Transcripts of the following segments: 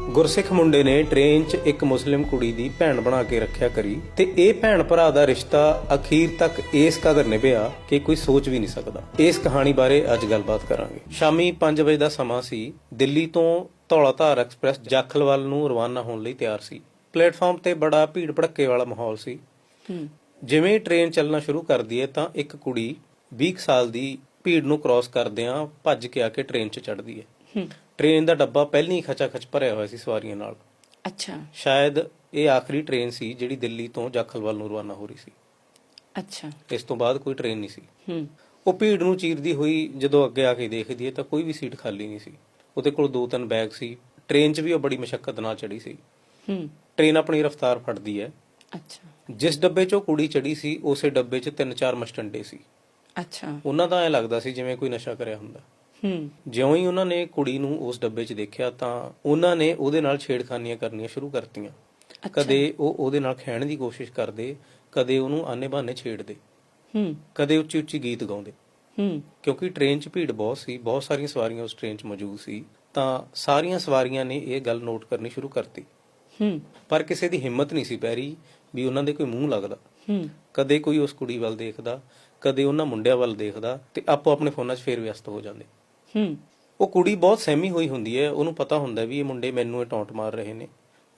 ਗੁਰਸਿੱਖ ਮੁੰਡੇ ਨੇ ਟ੍ਰੇਨ 'ਚ ਇੱਕ ਮੁਸਲਿਮ ਕੁੜੀ ਦੀ ਭੈਣ ਬਣਾ ਕੇ ਰੱਖਿਆ ਕਰੀ ਤੇ ਇਹ ਭੈਣ ਭਰਾ ਦਾ ਰਿਸ਼ਤਾ ਅਖੀਰ ਤੱਕ ਇਸ ਕਦਰ ਨਿਭਿਆ ਕਿ ਕੋਈ ਸੋਚ ਵੀ ਨਹੀਂ ਸਕਦਾ। ਇਸ ਕਹਾਣੀ ਬਾਰੇ ਅੱਜ ਗੱਲਬਾਤ ਕਰਾਂਗੇ। ਸ਼ਾਮੀ 5 ਵਜੇ ਦਾ ਸਮਾਂ ਸੀ। ਦਿੱਲੀ ਤੋਂ ਧੌਲਾਧਾਰ ਐਕਸਪ੍ਰੈਸ ਜਾਖਲਵਾਲ ਨੂੰ ਰਵਾਨਾ ਹੋਣ ਲਈ ਤਿਆਰ ਸੀ। ਪਲੇਟਫਾਰਮ ਤੇ ਬੜਾ ਭੀੜ ਭੜੱਕੇ ਵਾਲਾ ਮਾਹੌਲ ਸੀ। ਹੂੰ। ਜਿਵੇਂ ਟ੍ਰੇਨ ਚੱਲਣਾ ਸ਼ੁਰੂ ਕਰਦੀ ਹੈ ਤਾਂ ਇੱਕ ਕੁੜੀ 20 ਕੁ ਸਾਲ ਦੀ ਭੀੜ ਨੂੰ ਕ੍ਰਾਸ ਕਰਦਿਆਂ ਭੱਜ ਕੇ ਆ ਕੇ ਟ੍ਰੇਨ 'ਚ ਚੜ੍ਹਦੀ ਹੈ। ਹੂੰ। ਟ੍ਰੇਨ ਦਾ ਡੱਬਾ ਪਹਿਲਾਂ ਹੀ ਖਚਾ-ਖਚ ਭਰਿਆ ਹੋਇਆ ਸੀ ਸਵਾਰੀਆਂ ਨਾਲ। ਅੱਛਾ। ਸ਼ਾਇਦ ਇਹ ਆਖਰੀ ਟ੍ਰੇਨ ਸੀ ਜਿਹੜੀ ਦਿੱਲੀ ਤੋਂ ਜਾਖਲਵਾਲ ਨੂੰ ਰਵਾਨਾ ਹੋ ਰਹੀ ਸੀ। ਅੱਛਾ। ਇਸ ਤੋਂ ਬਾਅਦ ਕੋਈ ਟ੍ਰੇਨ ਨਹੀਂ ਸੀ। ਹੂੰ। ਉਹ ਭੀੜ ਨੂੰ ਚੀਰਦੀ ਹੋਈ ਜਦੋਂ ਅੱਗੇ ਆ ਕੇ ਦੇਖਦੀ ਹੈ ਤਾਂ ਕੋਈ ਵੀ ਸੀਟ ਖਾਲੀ ਨਹੀਂ ਸੀ। ਉਹਦੇ ਕੋਲ ਦੋ ਤਿੰਨ ਬੈਗ ਸੀ। ਟ੍ਰੇਨ 'ਚ ਵੀ ਉਹ ਬੜੀ ਮੁਸ਼ਕਲ ਨਾਲ ਚੜੀ ਸੀ। ਹੂੰ। ਟ੍ਰੇਨ ਆਪਣੀ ਰਫ਼ਤਾਰ ਫੜਦੀ ਹੈ। ਅੱਛਾ। ਜਿਸ ਡੱਬੇ 'ਚ ਉਹ ਕੁੜੀ ਚੜੀ ਸੀ ਉਸੇ ਡੱਬੇ 'ਚ ਤਿੰਨ ਚਾਰ ਮਸਟੰਡੇ ਸੀ। ਅੱਛਾ। ਉਹਨਾਂ ਦਾ ਐ ਲੱਗਦਾ ਸੀ ਜਿਵੇਂ ਕੋਈ ਨਸ਼ਾ ਕਰਿਆ ਹੁੰਦਾ। ਹੂੰ ਜਿਉਂ ਹੀ ਉਹਨਾਂ ਨੇ ਕੁੜੀ ਨੂੰ ਉਸ ਡੱਬੇ 'ਚ ਦੇਖਿਆ ਤਾਂ ਉਹਨਾਂ ਨੇ ਉਹਦੇ ਨਾਲ ਛੇੜਖਾਨੀਆਂ ਕਰਨੀਆਂ ਸ਼ੁਰੂ ਕਰਤੀਆਂ। ਕਦੇ ਉਹ ਉਹਦੇ ਨਾਲ ਖਹਿਣ ਦੀ ਕੋਸ਼ਿਸ਼ ਕਰਦੇ ਕਦੇ ਉਹਨੂੰ ਆਨੇ-ਬਾਨੇ ਛੇੜਦੇ ਹੂੰ। ਕਦੇ ਉੱਚੀ-ਉੱਚੀ ਗੀਤ ਗਾਉਂਦੇ। ਹੂੰ। ਕਿਉਂਕਿ ਟ੍ਰੇਨ 'ਚ ਭੀੜ ਬਹੁਤ ਸੀ ਬਹੁਤ ਸਾਰੀਆਂ ਸਵਾਰੀਆਂ ਉਸ ਟ੍ਰੇਨ 'ਚ ਮੌਜੂਦ ਸੀ ਤਾਂ ਸਾਰੀਆਂ ਸਵਾਰੀਆਂ ਨੇ ਇਹ ਗੱਲ ਨੋਟ ਕਰਨੀ ਸ਼ੁਰੂ ਕਰਤੀ। ਹੂੰ। ਪਰ ਕਿਸੇ ਦੀ ਹਿੰਮਤ ਨਹੀਂ ਸੀ ਪੈ ਰਹੀ ਵੀ ਉਹਨਾਂ ਦੇ ਕੋਈ ਮੂੰਹ ਲੱਗਦਾ। ਹੂੰ। ਕਦੇ ਕੋਈ ਉਸ ਕੁੜੀ ਵੱਲ ਦੇਖਦਾ ਕਦੇ ਉਹਨਾਂ ਮੁੰਡਿਆਂ ਵੱਲ ਦੇਖਦਾ ਤੇ ਆਪੋ ਆਪਣੇ ਫੋਨਾਂ 'ਚ ਫੇਰ ਵਿਅਸਤ ਹੋ ਜਾਂਦੇ। ਹੂੰ। ਉਹ ਕੁੜੀ ਬਹੁਤ ਸਹਿਮੀ ਹੋਈ ਹੁੰਦੀ ਹੈ। ਉਹਨੂੰ ਪਤਾ ਹੁੰਦਾ ਵੀ ਇਹ ਮੁੰਡੇ ਮੈਨੂੰ ਇਹ ਟੌਂਟ ਮਾਰ ਰਹੇ ਨੇ।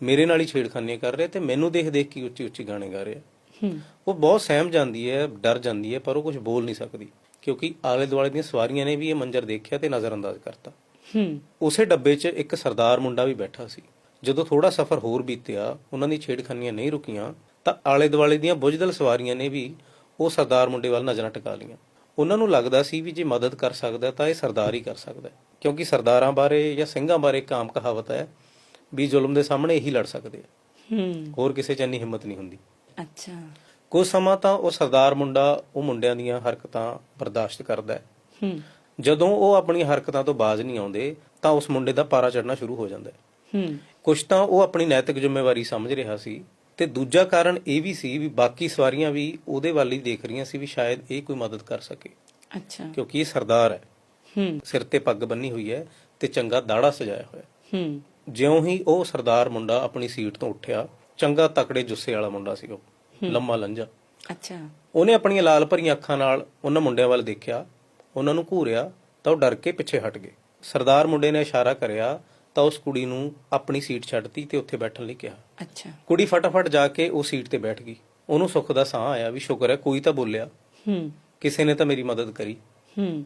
ਮੇਰੇ ਨਾਲ ਹੀ ਛੇੜਖਾਨੀਆਂ ਕਰ ਰਹੇ ਤੇ ਮੈਨੂੰ ਦੇਖ ਦੇਖ ਕੇ ਉੱਚੀ ਉੱਚੀ ਗਾਣੇ ਗਾ ਰਹੇ ਹੂੰ। ਉਹ ਬਹੁਤ ਸਹਿਮ ਜਾਂਦੀ ਹੈ ਡਰ ਜਾਂਦੀ ਹੈ ਪਰ ਉਹ ਕੁਝ ਬੋਲ ਨਹੀਂ ਸਕਦੀ। ਕਿਉਂਕਿ ਆਲੇ ਦੁਆਲੇ ਦੀਆਂ ਸਵਾਰੀਆਂ ਨੇ ਵੀ ਇਹ ਮੰਜ਼ਰ ਦੇਖਿਆ ਤੇ ਨਜ਼ਰਅੰਦਾਜ਼ ਕਰਤਾ। ਹੂੰ। ਉਸੇ ਡੱਬੇ 'ਚ ਇੱਕ ਸਰਦਾਰ ਮੁੰਡਾ ਵੀ ਬੈਠਾ ਸੀ। ਜਦੋਂ ਥੋੜਾ ਸਫ਼ਰ ਹੋਰ ਬੀਤਿਆ ਉਹਨਾਂ ਦੀ ਛੇੜਖਾਨੀਆਂ ਨਹੀਂ ਰੁਕੀਆਂ ਤਾਂ ਆਲੇ ਦੁਆਲੇ ਦੀਆਂ ਬੁਝਦਲ ਸਵਾਰੀਆਂ ਨੇ ਵੀ ਉਹ ਸਰਦਾਰ ਮੁੰਡੇ ਵੱਲ ਨਜ਼ਰਾਂ ਟਿਕਾ ਲਈਆਂ। ਉਹਨਾਂ ਨੂੰ ਲੱਗਦਾ ਸੀ ਵੀ ਜੇ ਮਦਦ ਕਰ ਸਕਦਾ ਤਾਂ ਇਹ ਸਰਦਾਰ ਹੀ ਕਰ ਸਕਦਾ। ਕਿਉਂਕਿ ਸਰਦਾਰਾਂ ਬਾਰੇ ਜਾਂ ਸਿੰਘਾਂ ਬਾਰੇ ਇੱਕ ਆਮ ਕਹਾਵਤ ਹੈ ਵੀ ਜ਼ੁਲਮ ਦੇ ਸਾਹਮਣੇ ਇਹੀ ਲੜ ਸਕਦੇ ਆ। ਹੂੰ। ਹੋਰ ਕਿਸੇ 'ਚ ਇੰਨੀ ਹਿੰਮਤ ਨਹੀਂ ਹੁੰਦੀ। ਅੱਛਾ। ਕੁਝ ਸਮਾਂ ਤਾਂ ਉਹ ਸਰਦਾਰ ਮੁੰਡਾ ਉਹ ਮੁੰਡਿਆਂ ਦੀਆਂ ਹਰਕਤਾਂ ਬਰਦਾਸ਼ਤ ਕਰਦਾ ਹੈ। ਹੂੰ। ਜਦੋਂ ਉਹ ਆਪਣੀਆਂ ਹਰਕਤਾਂ ਤੋਂ ਬਾਜ਼ ਨਹੀਂ ਆਉਂਦੇ ਤਾਂ ਉਸ ਮੁੰਡੇ ਦਾ ਪਾਰਾ ਚੜਨਾ ਸ਼ੁਰੂ ਹੋ ਜਾਂਦਾ ਹੈ। ਹੂੰ। ਕੁਝ ਤਾਂ ਉਹ ਆਪਣੀ ਨੈਤਿਕ ਜ਼ਿੰਮੇਵਾਰੀ ਸਮਝ ਰਿਹਾ ਸੀ ਤੇ ਦੂਜਾ ਕਾਰਨ ਇਹ ਵੀ ਸੀ ਵੀ ਬਾਕੀ ਸਵਾਰੀਆਂ ਵੀ ਉਹਦੇ ਵੱਲ ਹੀ ਦੇਖ ਰਹੀਆਂ ਸੀ ਵੀ ਸ਼ਾਇਦ ਇਹ ਕੋਈ ਮਦਦ ਕਰ ਸਕੇ। ਅੱਛਾ। ਕਿਉਂਕਿ ਇਹ ਸਰਦਾਰ ਹੈ। ਹੂੰ। ਸਿਰ ਤੇ ਪੱਗ ਬੰਨੀ ਹੋਈ ਹੈ ਤੇ ਚੰਗਾ ਦਾੜਾ ਸਜਾਇਆ ਹੋਇਆ ਹੈ। ਜਿਉਂ ਹੀ ਉਹ ਸਰਦਾਰ ਮੁੰਡਾ ਆਪਣੀ ਸੀਟ ਤੋਂ ਉੱਠਿਆ ਚੰਗਾ ਤਕੜੇ ਜੁੱਸੇ ਵਾਲਾ ਮੁੰਡਾ ਸੀ ਉਹ ਲੰਮਾ ਲੰਜਾ। ਅੱਛਾ। ਉਹਨੇ ਆਪਣੀਆਂ ਲਾਲ ਭਰੀਆਂ ਅੱਖਾਂ ਨਾਲ ਉਹਨਾਂ ਮੁੰਡਿਆਂ ਵੱਲ ਦੇਖਿਆ ਉਹਨਾਂ ਨੂੰ ਘੂਰਿਆ ਤਾਂ ਉਹ ਡਰ ਕੇ ਪਿੱਛੇ ਹਟ ਗਏ। ਸਰਦਾਰ ਮੁੰਡੇ ਨੇ ਇਸ਼ਾਰਾ ਕਰਿਆ ਤਾਂ ਉਸ ਕੁੜੀ ਨੂੰ ਆਪਣੀ ਸੀਟ ਛੱਡਤੀ ਤੇ ਉੱਥੇ ਬੈਠਣ ਲਈ ਕਿਹਾ। ਅੱਛਾ। ਕੁੜੀ ਫਟਾਫਟ ਜਾ ਕੇ ਉਹ ਸੀਟ ਤੇ ਬੈਠ ਗਈ। ਉਹਨੂੰ ਸੁੱਖ ਦਾ ਸਾਹ ਆਇਆ ਵੀ ਸ਼ੁਕਰ ਹੈ ਕੋਈ ਤਾਂ ਬੋਲਿਆ। ਹੂੰ। ਕਿਸੇ ਨੇ ਤਾਂ ਮੇਰੀ ਮਦਦ ਕਰੀ। ਹੂੰ।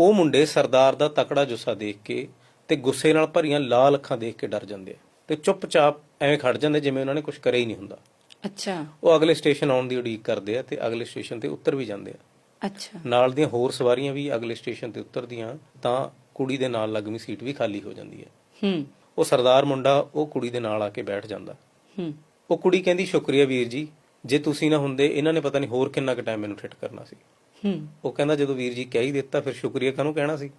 ਉਹ ਮੁੰਡੇ ਸਰਦਾਰ ਦਾ ਤਕੜਾ ਜੁੱਸਾ ਦੇਖ ਕੇ ਤੇ ਗੁੱਸੇ ਨਾਲ ਭਰੀਆਂ ਲਾਲ ਅੱਖਾਂ ਦੇਖ ਕੇ ਡਰ ਜਾਂਦੇ ਆ ਤੇ ਚੁੱਪਚਾਪ ਐਵੇਂ ਖੜ ਜਾਂਦੇ ਜਿਵੇਂ ਉਹਨਾਂ ਨੇ ਕੁਝ ਕਰਿਆ ਹੀ ਨਹੀਂ ਹੁੰਦਾ। ਅੱਛਾ। ਉਹ ਅਗਲੇ ਸਟੇਸ਼ਨ ਆਉਣ ਦੀ ਉਡੀਕ ਕਰਦੇ ਆ ਤੇ ਅਗਲੇ ਸਟੇਸ਼ਨ ਤੇ ਉਤਰ ਵੀ ਜਾਂਦੇ ਆ। ਅੱਛਾ। ਨਾਲ ਦੀਆਂ ਹੋਰ ਸਵਾਰੀਆਂ ਵੀ ਅਗਲੇ ਸਟੇਸ਼ਨ ਤੇ ਉਤਰਦੀਆਂ ਤਾਂ ਕੁੜੀ ਦੇ ਨਾਲ ਲੱਗਵੀਂ ਸੀਟ ਵੀ ਖਾਲੀ ਹੋ ਜਾਂਦੀ ਹੈ। ਹੂੰ। ਉਹ ਸਰਦਾਰ ਮੁੰਡਾ ਉਹ ਕੁੜੀ ਦੇ ਨਾਲ ਆ ਕੇ ਬੈਠ ਜਾਂਦਾ। ਹੂੰ। ਉਹ ਕੁੜੀ ਕਹਿੰਦੀ ਸ਼ੁਕਰੀਆ ਵੀਰ ਜੀ ਜੇ ਤੁਸੀਂ ਨਾ ਹੁੰਦੇ ਇਹਨਾਂ ਨੇ ਪਤਾ ਨਹੀਂ ਹੋਰ ਕਿੰਨਾ ਕੁ ਟਾਈਮ ਮੈਨੂੰ ਠਿੱਟ ਕਰਨਾ ਸੀ। ਹੂੰ। ਉਹ ਕਹਿੰਦਾ ਜਦੋਂ ਵੀਰ ਜੀ ਕਹਿ ਹੀ ਦਿੱਤਾ ਫਿਰ ਸ਼ੁਕਰੀਆ ਕਾਹਨੂੰ ਕਹਿਣਾ ਸੀ?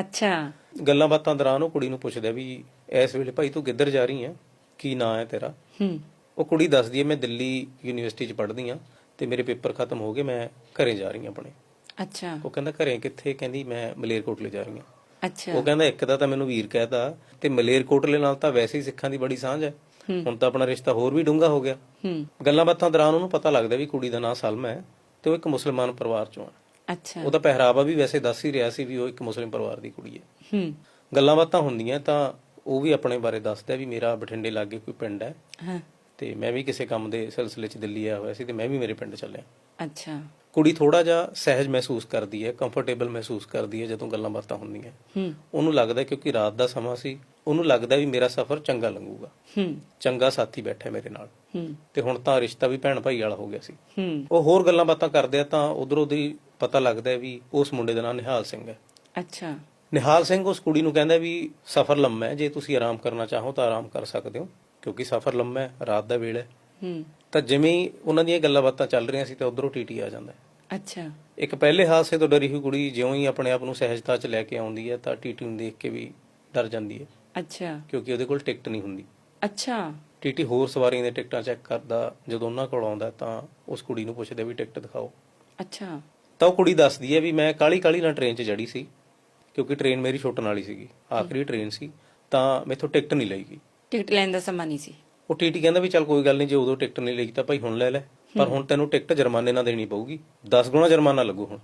ਅੱਛਾ। ਗੱਲਾਂ ਬਾਤਾਂ ਦੌਰਾਨ ਉਹ ਕੁੜੀ ਨੂੰ ਪੁੱਛਦਾ ਵੀ ਇਸ ਵੇਲੇ ਭਾਈ ਤੂੰ ਕਿੱਧਰ ਜਾ ਰਹੀ ਹੈ? ਕੀ ਨਾਂ ਹੈ ਤੇਰਾ? ਹੂੰ। ਉਹ ਕੁੜੀ ਦੱਸਦੀ ਹੈ ਮੈਂ ਦਿੱਲੀ ਯੂਨੀਵਰਸਿਟੀ 'ਚ ਪੜ੍ਹਦੀ ਹਾਂ ਤੇ ਮੇਰੇ ਪੇਪਰ ਖਤਮ ਹੋ ਗਏ ਮੈਂ ਘਰੇ ਜਾ ਰਹੀ ਹਾਂ ਆਪਣੇ। ਅੱਛਾ। ਉਹ ਕਹਿੰਦਾ ਘਰੇ ਕਿੱਥੇ? ਕਹਿੰਦੀ ਮੈਂ ਮਲੇਰਕੋਟਲੇ ਜਾ ਰਹੀ ਹਾਂ। ਅੱਛਾ। ਉਹ ਕਹਿੰਦਾ ਇੱਕ ਦਾ ਤਾਂ ਮੈਨੂੰ ਵੀਰ ਕਹਿਤਾ ਤੇ ਮਲੇਰਕੋਟਲੇ ਨਾਲ ਤਾਂ ਵੈਸੇ ਹੀ ਸਿੱਖਾਂ ਦੀ ਬੜੀ ਸਾਂਝ ਹੈ। ਹੁਣ ਤਾਂ ਆਪਣਾ ਰਿਸ਼ਤਾ ਹੋਰ ਵੀ ਡੂੰਘਾ ਹੋ ਗਿਆ। ਹੂੰ। ਗੱਲਾਂ ਬਾਤਾਂ ਦੌਰਾਨ ਉਹਨੂੰ ਪਤਾ ਲੱਗਦਾ ਵੀ ਕੁੜੀ ਦਾ ਨਾਂ ਸਲਮ ਹੈ ਤੇ ਉਹ ਇੱਕ ਮੁਸਲਮਾਨ ਪਰਿਵਾਰ ਚੋਂ ਹੈ। ਅੱਛਾ। ਉਹਦਾ ਪਹਿਰਾਵਾ ਵੀ ਵੈਸੇ ਦੱਸ ਹੀ ਰਿਹਾ ਸੀ ਵੀ ਉਹ ਇੱਕ ਮੁਸਲਿਮ ਪਰਿਵਾਰ ਦੀ ਕੁੜੀ ਹੈ। ਹੂੰ। ਗੱਲਾਂ ਬਾਤਾਂ ਹੁੰਦੀਆਂ ਤਾਂ ਉਹ ਵੀ ਆਪਣੇ ਬਾਰੇ ਦੱਸਦਾ ਵੀ ਮੇਰਾ ਬਠਿੰਡੇ ਲਾਗੇ ਕੋਈ ਪਿੰਡ ਹੈ। ਹਾਂ। ਤੇ ਮੈਂ ਵੀ ਕਿਸੇ ਕੰਮ ਦੇ ਸਿਲਸਿਲੇ 'ਚ ਦਿੱਲੀ ਆਇਆ ਹੋਇਆ ਸੀ ਤੇ ਮੈਂ ਵੀ ਮੇਰੇ ਪਿੰਡ ਚੱਲਿਆ। ਅੱਛਾ। ਕੁੜੀ ਥੋੜਾ ਜਿਹਾ ਸਹਿਜ ਮਹਿਸੂਸ ਕਰਦੀ ਹੈ ਕੰਫਰਟੇਬਲ ਮਹਿਸੂਸ ਕਰਦੀ ਹੈ ਜਦੋਂ ਗੱਲਾਂ ਬਾਤਾਂ ਹੁੰਦੀਆਂ। ਹੂੰ। ਉਹਨੂੰ ਲੱਗਦਾ ਕਿਉਂਕਿ ਰਾਤ ਦਾ ਸਮਾਂ ਸੀ ਉਹਨੂੰ ਲੱਗਦਾ ਵੀ ਮੇਰਾ ਸਫ਼ਰ ਚੰਗਾ ਲੰਘੂਗਾ। ਹੂੰ। ਚੰਗਾ ਸਾਥੀ ਬੈਠਾ ਮੇਰੇ ਨਾਲ। ਹੂੰ। ਤੇ ਹੁਣ ਤਾਂ ਰਿਸ਼ਤਾ ਵੀ ਭੈਣ ਭਾਈ ਵਾਲਾ ਹੋ ਗਿਆ ਸੀ। ਹੂੰ। ਉਹ ਹੋਰ ਗੱਲਾਂ ਬਾਤਾਂ ਕਰਦੇ ਆ ਤਾਂ ਉਧਰੋਂ ਦੀ ਪਤਾ ਲੱਗਦਾ ਹੈ ਵੀ ਉਸ ਮੁੰਡੇ ਦਾ ਨਾਮ ਨਿਹਾਲ ਸਿੰਘ ਹੈ। ਅੱਛਾ। ਨਿਹਾਲ ਸਿੰਘ ਉਸ ਕੁੜੀ ਨੂੰ ਕਹਿੰਦਾ ਵੀ ਸਫ਼ਰ ਲੰਮਾ ਹੈ ਜੇ ਤੁਸੀਂ ਆਰਾਮ ਕਰਨਾ ਚਾਹੋ ਤਾਂ ਆਰਾਮ ਕਰ ਸਕਦੇ ਹੋ ਕਿਉਂਕਿ ਸਫ਼ਰ ਲੰਮਾ ਹੈ ਰਾਤ ਦਾ ਵੇਲਾ ਹੈ। ਹੂੰ। ਤਾਂ ਜਿਵੇਂ ਹੀ ਉਹਨਾਂ ਦੀਆਂ ਗੱਲਾਂ ਬਾਤਾਂ ਚੱਲ ਰਹੀਆਂ ਸੀ ਤਾਂ ਉਧਰੋਂ ਟੀਟੀ ਆ ਜਾਂਦਾ ਹੈ। ਅੱਛਾ। ਇੱਕ ਪਹਿਲੇ ਹਾਦਸੇ ਤੋਂ ਡਰੀ ਹੋਈ ਕੁੜੀ ਜਿਉਂ ਹੀ ਆਪਣੇ ਆਪ ਨੂੰ ਸਹਿਜਤਾ 'ਚ ਲੈ ਕੇ ਆਉਂਦੀ ਹੈ ਤਾਂ ਟੀਟੀ ਨੂੰ ਦੇਖ ਕੇ ਵੀ ਡਰ ਜਾਂਦੀ ਹੈ। ਅੱਛਾ। ਕਿਉਂਕਿ ਉਹਦੇ ਕੋਲ ਟਿਕਟ ਨਹੀਂ ਹੁੰਦੀ। ਅੱਛਾ। ਟੀਟੀ ਹੋਰ ਸਵਾਰੀਆਂ ਦੀਆਂ ਟਿਕਟਾਂ ਚੈੱਕ ਕਰਦਾ ਜਦੋਂ ਉਹਨਾਂ ਕੋਲ ਆਉਂਦਾ ਤਾਂ ਉਸ ਕੁੜੀ ਨੂੰ ਪੁੱਛਦਾ ਵੀ ਟਿਕਟ ਦਿਖਾਓ। ਅੱਛਾ। ਤਾਂ ਉਹ ਕੁੜੀ ਦੱਸਦੀ ਹੈ ਵੀ ਮੈਂ ਕਾਲੀ ਕਾਲੀ ਨਾਲ ਟ੍ਰੇਨ 'ਚ ਚੜੀ ਸੀ ਕਿਉਂਕਿ ਟ੍ਰੇਨ ਮੇਰੀ ਛੁੱਟਣ ਵਾਲੀ ਸੀਗੀ। ਆਖਰੀ ਟ੍ਰੇਨ ਸੀ ਤਾਂ ਮੈਥੋਂ ਟਿਕਟ ਨਹੀਂ ਲਈ ਗਈ। ਟਿਕਟ ਲੈਣ ਦਾ ਸਮਾਂ ਨਹੀਂ ਸੀ। ਉਹ ਟੀਟੀ ਕਹਿੰਦਾ ਵੀ ਚੱਲ ਕੋਈ ਗੱਲ ਨਹੀਂ ਜੇ ਉਦੋਂ ਟਿਕਟ ਨਹੀਂ ਲਈ ਤਾਂ ਭਾਈ ਹੁਣ ਲੈ ਲੈ। ਪਰ ਹੁਣ ਤੈਨੂੰ ਟਿਕਟ ਜੁਰਮਾਨੇ ਨਾਲ ਦੇਣੀ ਪਊਗੀ। 10 ਗੁਣਾ ਜੁਰਮਾਨਾ ਲੱਗੂ ਹੁਣ।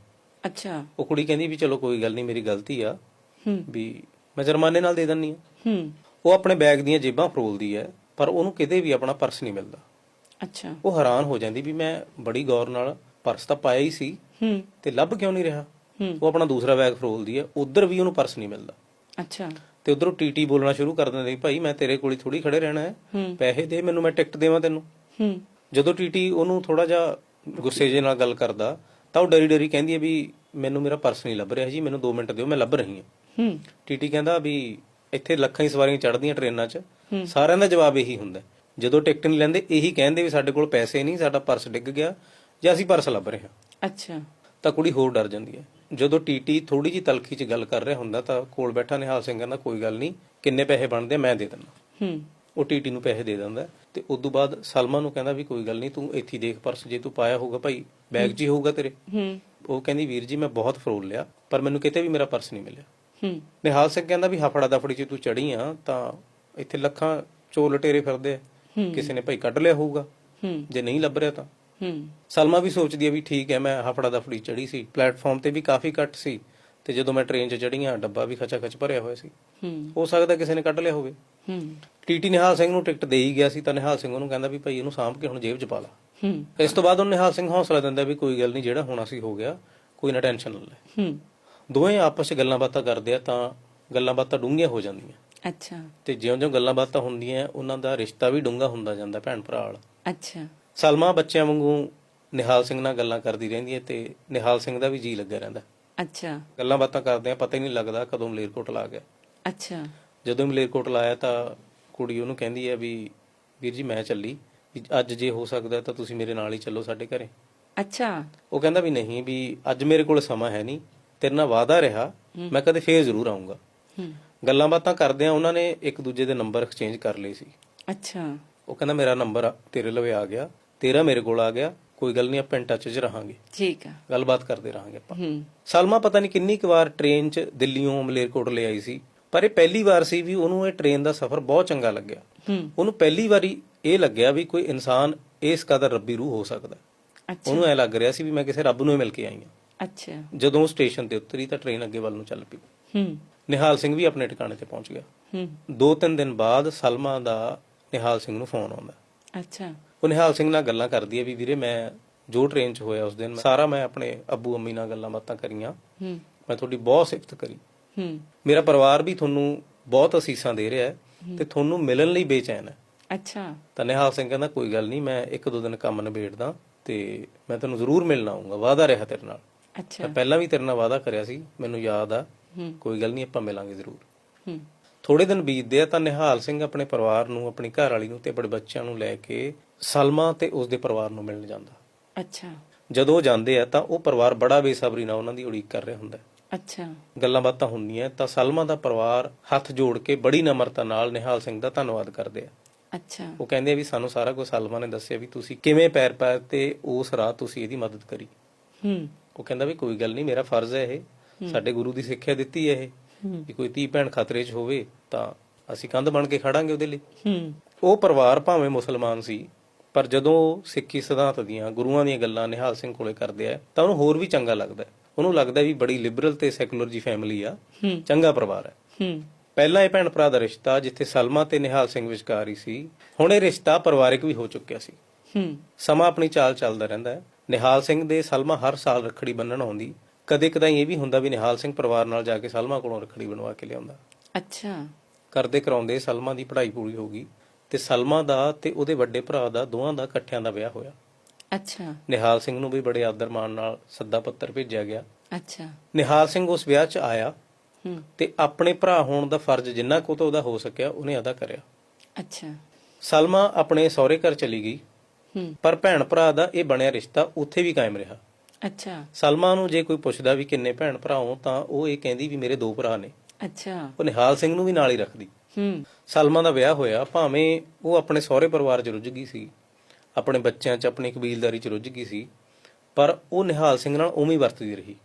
ਅੱਛਾ। ਉਹ ਕੁੜੀ ਕਹਿੰਦੀ ਵੀ ਚਲੋ ਕੋਈ ਗੱਲ ਨਹੀਂ ਮੇਰੀ ਗਲਤੀ ਆ। ਹੂੰ। ਵੀ ਮੈਂ ਜੁਰਮਾਨੇ ਨਾਲ ਦੇ ਦਿੰਨੀ ਆ। ਹੂੰ। ਉਹ ਆਪਣੇ ਬੈਗ ਦੀਆਂ ਜੇਬਾਂ ਫਰੋਲਦੀ ਹੈ ਪਰ ਉਹਨੂੰ ਕਿਤੇ ਵੀ ਆਪਣਾ ਪਰਸ ਨਹੀਂ ਮਿਲਦਾ। ਅੱਛਾ। ਉਹ ਹੈਰਾਨ ਹੋ ਜਾਂਦੀ ਵੀ ਮੈਂ ਬੜੀ ਗੌਰ ਨਾਲ ਪਰਸ ਤਾਂ ਪਾਇਆ ਹੀ ਸੀ ਹੂੰ। ਤੇ ਲੱਭ ਕਿਉਂ ਨਹੀਂ ਰਿਹਾ? ਹੂੰ। ਉਹ ਆਪਣਾ ਦੂਸਰਾ ਬੈਗ ਫਰੋਲਦੀ ਹੈ ਉਧਰ ਵੀ ਉਹਨੂੰ ਪਰਸ ਨਹੀਂ ਮਿਲਦਾ। ਅੱਛਾ। ਤੇ ਉਧਰੋਂ ਟੀਟੀ ਬੋਲਣਾ ਸ਼ੁਰੂ ਕਰ ਦਿੰਦੇ ਭਾਈ ਮੈਂ ਤੇਰੇ ਕੋਲ ਹੀ ਥੋੜੀ ਖੜੇ ਰਹਿਣਾ ਹੂੰ। ਪੈਸੇ ਦੇ ਮੈਨੂੰ ਮੈਂ ਟਿਕਟ ਦੇਵਾਂ ਤੈਨੂੰ। ਹੂੰ। ਜਦੋਂ ਟੀਟੀ ਉਹਨੂੰ ਥੋੜਾ ਜਿਹਾ ਗੁੱਸੇ ਜੇ ਨਾਲ ਗੱਲ ਕਰਦਾ ਤਾਂ ਉਹ ਡਰੀ ਡਰੀ ਕਹਿੰਦੀ ਹੈ ਵੀ ਮੈਨੂੰ ਮੇਰਾ ਪਰਸ ਨਹੀਂ ਲੱਭ ਰਿਹਾ ਜੀ ਮੈਨੂੰ 2 ਮਿੰਟ ਦਿਓ ਮੈਂ ਲੱਭ ਰਹੀ ਹਾਂ। ਹੂੰ। ਟੀਟੀ ਕਹਿੰਦਾ ਵੀ ਇੱਥੇ ਲੱਖਾਂ ਹੀ ਸਵਾਰੀਆਂ ਚੜ੍ਹਦੀਆਂ ਟ੍ਰੇਨਾਂ 'ਚ। ਸਾਰਿਆਂ ਦਾ ਜਵਾਬ ਇਹੀ ਹੁੰਦਾ। ਜਦੋਂ ਟਿਕਟ ਨਹੀਂ ਲੈਂਦੇ ਇਹੀ ਕਹਿੰਦੇ ਵੀ ਸਾਡੇ ਕੋਲ ਪੈਸੇ ਨਹੀਂ ਸਾਡਾ ਪਰਸ ਡਿੱਗ ਗਿਆ ਜਾਂ ਅਸੀਂ ਪਰਸ ਲੱਭ ਰਹੇ ਹਾਂ। ਅੱਛਾ। ਤਾਂ ਕੁੜੀ ਹੋਰ ਡਰ ਜਾਂਦੀ ਹੈ। ਜਦੋਂ ਟੀਟੀ ਥੋੜੀ ਜੀ ਤਲਖੀ 'ਚ ਗੱਲ ਕਰ ਰਿਹਾ ਹੁੰਦਾ ਤਾਂ ਕੋਲ ਬੈਠਾ ਨਿਹਾਲ ਸਿੰਘ ਕਹਿੰਦਾ ਕੋਈ ਗੱਲ ਨਹੀਂ ਕਿੰਨੇ ਪੈਸੇ ਬਣਦੇ ਮੈਂ ਦੇ ਦਿੰਦਾ। ਹੂੰ। ਉਹ ਟੀਟੀ ਨੂੰ ਪੈਸੇ ਦੇ ਦਿੰਦਾ ਤੇ ਉਸ ਤੋਂ ਬਾਅਦ ਸਲਮਾ ਨੂੰ ਕਹਿੰਦਾ ਵੀ ਕੋਈ ਗੱਲ ਨਹੀਂ ਤੂੰ ਇੱਥੇ ਦੇਖ ਪਰਸ ਜੇ ਤੂੰ ਪਾਇਆ ਹੋਊਗਾ ਭਾਈ ਬੈਗ 'ਚ ਹੀ ਹੋਊਗਾ ਤੇਰੇ। ਹੂੰ। ਉਹ ਕਹਿੰਦੀ ਵੀਰ ਜੀ ਮੈਂ ਬਹੁਤ ਫਰੋਲ ਲਿਆ ਪਰ ਮੈਨੂੰ ਕਿਤੇ ਵੀ ਮੇਰਾ ਪਰਸ ਨਹੀਂ ਮਿਲਿਆ। ਹੂੰ। ਨਿਹਾਲ ਸਿੰਘ ਕਹਿੰਦਾ ਵੀ ਹਫੜਾ ਦਫੜੀ 'ਚ ਤੂੰ ਚੜੀ ਆ ਤਾਂ ਇੱਥੇ ਲੱਖਾਂ ਚੋਰ ਲਟੇਰੇ ਫਿਰਦੇ ਆ। ਕਿਸੇ ਨੇ ਭਾਈ ਕੱਢ ਲਿਆ ਹੋਊਗਾ। ਹੂੰ। ਜੇ ਨਹੀਂ ਲੱਭ ਰਿਹਾ ਤਾਂ। ਹੂੰ। ਸਲਮਾ ਵੀ ਸੋਚਦੀ ਹੈ ਵੀ ਠੀਕ ਹੈ ਮੈਂ ਹਫੜਾ ਦਫੜੀ ਚੜੀ ਸੀ। ਪਲੇਟਫਾਰਮ ਤੇ ਵੀ ਕਾਫੀ ਘੱਟ ਸੀ। ਤੇ ਜਦੋਂ ਮੈਂ ਟ੍ਰੇਨ 'ਚ ਚੜੀ ਆ ਡੱਬਾ ਵੀ ਖਚਾ ਖਚ ਭਰਿਆ ਹੋਇਆ ਸੀ। ਹੂੰ। ਹੋ ਸਕਦਾ ਕਿਸੇ ਨੇ ਕੱਢ ਲਿਆ ਹੋਵੇ। ਹੂੰ। ਟੀਟੀ ਨਿਹਾਲ ਸਿੰਘ ਨੂੰ ਟਿਕਟ ਦੇ ਹੀ ਗਿਆ ਸੀ ਤਾਂ ਨਿਹਾਲ ਸਿੰਘ ਉਹਨੂੰ ਕਹਿੰਦਾ ਵੀ ਭਾਈ ਇਹਨੂੰ ਸਾਂਭ ਕੇ ਹੁਣ ਜੇਬ 'ਚ ਪਾ ਲਾ। ਹੂੰ। ਇਸ ਤੋਂ ਬਾਅਦ ਉਹ ਨਿਹਾਲ ਸਿੰਘ ਹੌਸਲਾ ਦਿੰਦਾ ਵੀ ਕੋਈ ਗੱਲ ਨਹੀਂ ਜਿਹੜਾ ਹੋਣਾ ਸੀ ਹੋ ਗਿਆ ਕੋਈ ਨਾ ਟੈਨਸ਼ਨ ਨਾ ਲੈ। ਹੂੰ। ਦੋਵੇਂ ਆਪਸ 'ਚ ਗੱਲਾਂ ਬਾਤਾਂ ਕਰਦੇ ਆ ਤਾਂ ਗੱਲਾਂ ਬਾਤਾਂ ਡੂੰਘੀਆਂ ਹੋ ਜਾਂਦੀਆਂ। ਅੱਛਾ। ਤੇ ਜਿਉਂ-ਜਿਉਂ ਗੱਲਾਂ ਬਾਤਾਂ ਹੁੰਦੀਆਂ ਉਹਨਾਂ ਦਾ ਰਿਸ਼ਤਾ ਵੀ ਡੂੰਘਾ ਹੁੰਦਾ ਜਾਂਦਾ ਭੈਣ ਭਰਾ ਵਾਲਾ। ਅੱਛਾ। ਸਲਮਾ ਬੱਚਿਆਂ ਵਾਂਗੂ ਨਿਹਾਲ ਸਿੰਘ ਨਾਲ ਗੱਲਾਂ ਕਰਦੀ ਰਹਿੰਦੀ ਹੈ ਤੇ ਨਿਹਾਲ ਸਿੰਘ ਦਾ ਵੀ ਜੀ ਲੱਗਿਆ ਰਹਿੰਦਾ। ਅੱਛਾ। ਗੱਲਾਂ ਬਾਤਾਂ ਕਰਦੇ ਆ ਪਤਾ ਹੀ ਨਹੀਂ ਲੱਗਦਾ ਕਦੋਂ ਮਲੇਰਕੋਟ ਲਾ ਗਿਆ। ਅੱਛਾ। ਜਦੋਂ ਮਲੇਰਕੋਟ ਲਾਇਆ ਤਾਂ ਕੁੜੀ ਉਹਨੂੰ ਕਹਿੰਦੀ ਹੈ ਵੀ ਵੀਰ ਜੀ ਮੈਂ ਚੱਲੀ ਵੀ ਅੱਜ ਜੇ ਹੋ ਸਕਦਾ ਤਾਂ ਤੁਸੀਂ ਮੇਰੇ ਨਾਲ ਹੀ ਚੱਲੋ ਸਾਡੇ ਘਰੇ। ਅੱਛਾ। ਉਹ ਕਹਿੰਦਾ ਵੀ ਨਹੀਂ ਵੀ ਅੱਜ ਮੇਰੇ ਕੋਲ ਸਮਾਂ ਹੈ ਨਹੀਂ ਤੇਰੇ ਨਾਲ ਵਾਅਦਾ ਰਿਹਾ ਮੈਂ ਕਦੇ ਫੇਰ ਜ਼ਰੂਰ ਆਉਂਗਾ ਹੂੰ। ਗੱਲਾਂ ਬਾਤਾਂ ਕਰਦੇ ਆ ਉਹਨਾਂ ਨੇ ਇੱਕ ਦੂਜੇ ਦੇ ਨੰਬਰ ਐਕਸਚੇਂਜ ਕਰ ਲਏ ਸੀ। ਅੱਛਾ। ਉਹ ਕਹਿੰਦਾ ਮੇਰਾ ਨੰਬਰ ਤੇਰੇ ਲਵੇ ਆ ਗਿਆ ਤੇਰਾ ਮੇਰੇ ਕੋਲ ਆ ਗਿਆ ਕੋਈ ਗੱਲ ਨਹੀਂ ਆਪਾਂ ਟੱਚ 'ਚ ਰਹਾਂਗੇ। ਠੀਕ ਆ। ਗੱਲਬਾਤ ਕਰਦੇ ਰਹਾਂਗੇ ਆਪਾਂ। ਹੂੰ। ਸਲਮਾ ਪਤਾ ਨਹੀਂ ਕਿੰਨੀ ਕੁ ਵਾਰ ਟ੍ਰੇਨ 'ਚ ਦਿੱਲੀੋਂ ਮਲੇਰਕੋਟ ਲੈ ਆਈ ਸੀ। ਪਰ ਇਹ ਪਹਿਲੀ ਵਾਰ ਸੀ ਵੀ ਉਹਨੂੰ ਇਹ ਟ੍ਰੇਨ ਦਾ ਸਫ਼ਰ ਬਹੁਤ ਚੰਗਾ ਲੱਗਿਆ। ਹੂੰ। ਉਹਨੂੰ ਪਹਿਲੀ ਵਾਰੀ ਇਹ ਲੱਗਿਆ ਵੀ ਕੋਈ ਇਨਸਾਨ ਇਸ ਕਦਰ ਰੱਬੀ ਰੂਹ ਹੋ ਸਕਦਾ। ਅੱਛਾ। ਉਹਨੂੰ ਐ ਲੱਗ ਰਿਹਾ ਸੀ ਵੀ ਮੈਂ ਕਿਸੇ ਰੱਬ ਨੂੰ ਹੀ ਮਿਲ ਕੇ ਆਈ ਹਾਂ। ਅੱਛਾ। ਜਦੋਂ ਉਹ ਸਟੇਸ਼ਨ ਤੇ ਉਤਰੀ ਤਾਂ ਟ੍ਰੇਨ ਅੱਗੇ ਵੱਲ ਨੂੰ ਚੱਲ ਪਈ। ਹੂੰ। ਨਿਹਾਲ ਸਿੰਘ ਵੀ ਆਪਣੇ ਟਿਕਾਣੇ ਤੇ ਪਹੁੰਚ ਗਿਆ। ਹੂੰ। ਦੋ ਤਿੰਨ ਦਿਨ ਬਾਅਦ ਸਲਮਾ ਦਾ ਨਿਹਾਲ ਸਿੰਘ ਨੂੰ ਫੋਨ ਆਉਂਦਾ। ਅੱਛਾ। ਉਹ ਨਿਹਾਲ ਸਿੰਘ ਨਾਲ ਗੱਲਾਂ ਕਰਦੀ ਹੈ ਵੀ ਵੀਰੇ ਮੈਂ ਜੋ ਟ੍ਰੇਨ 'ਚ ਹੋਇਆ ਉਸ ਦਿਨ ਸਾਰਾ ਮੈਂ ਆਪਣੇ ਅੱਬੂ ਅੰਮੀ ਨਾਲ ਗੱਲਾਂ ਬਾਤਾਂ ਕਰੀਆਂ। ਹੂੰ। ਮੈਂ ਤੁਹਾਡੀ ਬਹੁਤ ਸਿਫਤ ਕਰੀ। ਹੂੰ। ਮੇਰਾ ਪਰਿਵਾਰ ਵੀ ਤੁਹਾਨੂੰ ਬਹੁਤ ਅਸੀਸਾਂ ਦੇ ਰਿਹਾ ਹੈ ਤੇ ਤੁਹਾਨੂੰ ਮਿਲਣ ਲਈ ਬੇਚੈਨ ਹੈ। ਅੱਛਾ। ਤਾਂ ਨਿਹਾਲ ਸਿੰਘ ਕਹਿੰਦਾ ਕੋਈ ਗੱਲ ਨਹੀਂ ਮੈਂ ਇੱਕ ਦੋ ਦਿਨ ਕੰਮ ਨਿਬੇੜਦਾ ਤੇ ਮੈਂ ਤੈਨੂੰ ਜ਼ਰੂਰ ਮਿਲਣ ਆਉਂਗਾ ਵਾਅਦਾ ਰਿਹਾ ਤੇਰੇ ਨਾਲ। ਅੱਛਾ। ਪਹਿਲਾਂ ਵੀ ਤੇਰੇ ਨਾਲ ਵਾਅਦਾ ਕਰਿਆ ਸੀ ਮੈਨੂੰ ਯਾਦ ਆ। ਕੋਈ ਗੱਲ ਨਹੀਂ ਆਪਾਂ ਮਿਲਾਂਗੇ ਜ਼ਰੂਰ। ਹੂੰ। ਥੋੜੇ ਦਿਨ ਬੀਤਦੇ ਆ ਤਾਂ ਨਿਹਾਲ ਸਿੰਘ ਆਪਣੇ ਪਰਿਵਾਰ ਨੂੰ ਆਪਣੀ ਘਰ ਵਾਲੀ ਨੂੰ ਤੇ ਆਪਣੇ ਬੱਚਿਆਂ ਨੂੰ ਲੈ ਕੇ ਸਲਮਾ ਤੇ ਉਸਦੇ ਪਰਿਵਾਰ ਨੂੰ ਮਿਲਣ ਜਾਂਦਾ। ਅੱਛਾ। ਜਦੋਂ ਉਹ ਜਾਂਦੇ ਆ ਤਾਂ ਉਹ ਪਰਿਵਾਰ ਬੜਾ ਬੇਸਬਰੀ ਨਾਲ ਉਹਨਾਂ ਦੀ ਉਡੀਕ ਕਰ ਰਿਹਾ ਹੁੰਦਾ ਹੈ। ਅੱਛਾ। ਗੱਲਾਂ ਬਾਤਾਂ ਹੁੰਦੀਆਂ ਤਾਂ ਸਲਮਾ ਦਾ ਪਰਿਵਾਰ ਹੱਥ ਜੋੜ ਕੇ ਬੜੀ ਨਮਰਤਾ ਨਾਲ ਨਿਹਾਲ ਸਿੰਘ ਦਾ ਧੰਨਵਾਦ ਕਰਦੇ ਆ। ਅੱਛਾ। ਉਹ ਕਹਿੰਦੇ ਆ ਵੀ ਸਾਨੂੰ ਸਾਰਾ ਕੁਝ ਸਲਮਾ ਨੇ ਦੱਸਿਆ ਵੀ ਤੁਸੀਂ ਕਿਵੇਂ ਪੈਰ ਪਾਇਆ ਤੇ ਉਸ ਰਾਹ ਤੁਸੀਂ ਇਹਦੀ ਮਦਦ ਕਰੀ। ਹੂੰ। ਉਹ ਕਹਿੰਦਾ ਵੀ ਕੋਈ ਗੱਲ ਨਹੀਂ ਮੇਰਾ ਫਰਜ਼ ਹੈ ਇਹ। ਸਾਡੇ ਗੁਰੂ ਦੀ ਸਿੱਖਿਆ ਦਿੱਤੀ ਹੈ ਇਹ। ਕਿ ਕੋਈ ਧੀ ਭੈਣ ਖਤਰੇ 'ਚ ਹੋਵੇ ਤਾਂ ਅਸੀਂ ਕੰਧ ਬਣ ਕੇ ਖੜਾਂਗੇ ਉਹਦੇ ਲਈ। ਹੂੰ। ਉਹ ਪਰਿਵਾਰ ਭਾਵੇਂ ਮੁਸਲਮਾਨ ਸੀ ਪਰ ਜਦੋਂ ਸਿੱਖੀ ਸਿਧਾਂਤ ਦੀਆਂ ਗੁਰੂਆਂ ਦੀਆਂ ਗੱਲਾਂ ਨਿਹਾਲ ਸਿੰਘ ਕੋਲੇ ਕਰਦੇ ਆ ਤਾਂ ਉਹਨੂੰ ਹੋਰ ਵੀ ਚੰਗਾ ਲੱਗਦਾ ਹੈ। ਉਹਨੂੰ ਲੱਗਦਾ ਵੀ ਬੜੀ ਲਿਬਰਲ ਤੇ ਸੈਕੂਲਰ ਜੀ ਫੈਮਿਲੀ ਆ। ਚੰਗਾ ਪਰਿਵਾਰ ਹੈ। ਹੂੰ। ਪਹਿਲਾਂ ਇਹ ਭੈਣ ਭਰਾ ਦਾ ਰਿਸ਼ਤਾ ਜਿੱਥੇ ਸਲਮਾ ਤੇ ਨਿਹਾਲ ਸਿੰਘ ਵਿਚਕਾਰ ਹੀ ਸੀ ਹੁਣ ਇਹ ਰਿਸ਼ਤਾ ਪਰਿਵਾਰਿਕ ਵੀ ਹੋ ਚੁੱਕਿਆ ਸੀ। ਹੂੰ। ਸਮਾਂ ਆਪਣੀ ਚਾਲ ਚੱਲਦਾ ਰਹਿੰਦਾ ਹੈ। ਨਿਹਾਲ ਸਿੰਘ ਦੇ ਸਲਮਾ ਹਰ ਸਾਲ ਰੱਖੜੀ ਬੰਨਣ ਆਉਂਦੀ। ਕਦੇ ਕਦਾਈ ਇਹ ਵੀ ਹੁੰਦਾ ਵੀ ਨਿਹਾਲ ਸਿੰਘ ਪਰਿਵਾਰ ਨਾਲ ਜਾ ਕੇ ਸਲਮਾ ਕੋਲੋਂ ਰੱਖੜੀ ਬਣਵਾ ਕੇ ਲਿਆਉਂਦਾ। ਅੱਛਾ। ਕਰਦੇ ਕਰਾਉਂਦੇ ਸਲਮਾ ਦੀ ਪੜ੍ਹਾਈ ਪੂਰੀ ਹੋ ਗਈ ਤੇ ਸਲਮਾ ਦਾ ਤੇ ਉਹਦੇ ਵੱਡੇ ਭਰਾ ਦਾ ਦੋਵਾਂ ਦਾ ਇਕੱਠਿਆਂ ਦਾ ਵਿਆਹ ਹੋਇਆ। ਅੱਛਾ। ਨਿਹਾਲ ਸਿੰਘ ਨੂੰ ਵੀ ਬੜੇ ਆਦਰ ਮਾਣ ਨਾਲ ਸੱਦਾ ਪੱਤਰ ਭੇਜਿਆ ਗਿਆ। ਅੱਛਾ। ਨਿਹਾਲ ਸਿੰਘ ਉਸ ਵਿਆਹ 'ਚ ਆਇਆ ਹੂੰ। ਤੇ ਆਪਣੇ ਭਰਾ ਹੋਣ ਦਾ ਫਰਜ਼ ਜਿੰਨਾ ਕੁ ਤੋਂ ਉਹਦਾ ਹੋ ਸਕਿਆ ਉਹਨੇ ਅਦਾ ਕਰਿਆ। ਅੱਛਾ। ਸਲਮਾ ਆਪਣੇ ਸਹੁਰੇ ਘਰ ਚਲੀ ਗਈ। ਹੂੰ। ਪਰ ਭੈਣ ਭਰਾ ਦਾ ਇਹ ਬਣਿਆ ਰਿਸ਼ਤਾ ਉੱਥੇ ਵੀ ਕਾਇਮ ਰਿਹਾ। ਅੱਛਾ। ਸਲਮਾ ਨੂੰ ਜੇ ਕੋਈ ਪੁੱਛਦਾ ਵੀ ਕਿੰਨੇ ਭੈਣ ਭਰਾ ਹੋ ਤਾਂ ਉਹ ਇਹ ਕਹਿੰਦੀ ਵੀ ਮੇਰੇ ਦੋ ਭਰਾ ਨੇ। ਅੱਛਾ। ਉਹ ਨਿਹਾਲ ਸਿੰਘ ਨੂੰ ਵੀ ਨਾਲ ਹੀ ਰੱਖਦੀ। ਹੂੰ। ਸਲਮਾ ਦਾ ਵਿਆਹ ਹੋਇਆ ਭਾਵੇਂ ਉਹ ਆਪਣੇ ਸਹੁਰੇ ਪਰਿਵਾਰ 'ਚ ਰੁੱਝ ਗਈ ਸੀ। ਆਪਣੇ ਬੱਚਿਆਂ 'ਚ ਆਪਣੀ ਕਬੀਲਦਾਰੀ 'ਚ ਰੁੱਝ ਗਈ ਸੀ ਪਰ ਉਹ ਨਿਹਾਲ ਸਿੰਘ ਨਾਲ ਉਵੇਂ ਹੀ ਵਰਤਦੀ ਰਹੀ।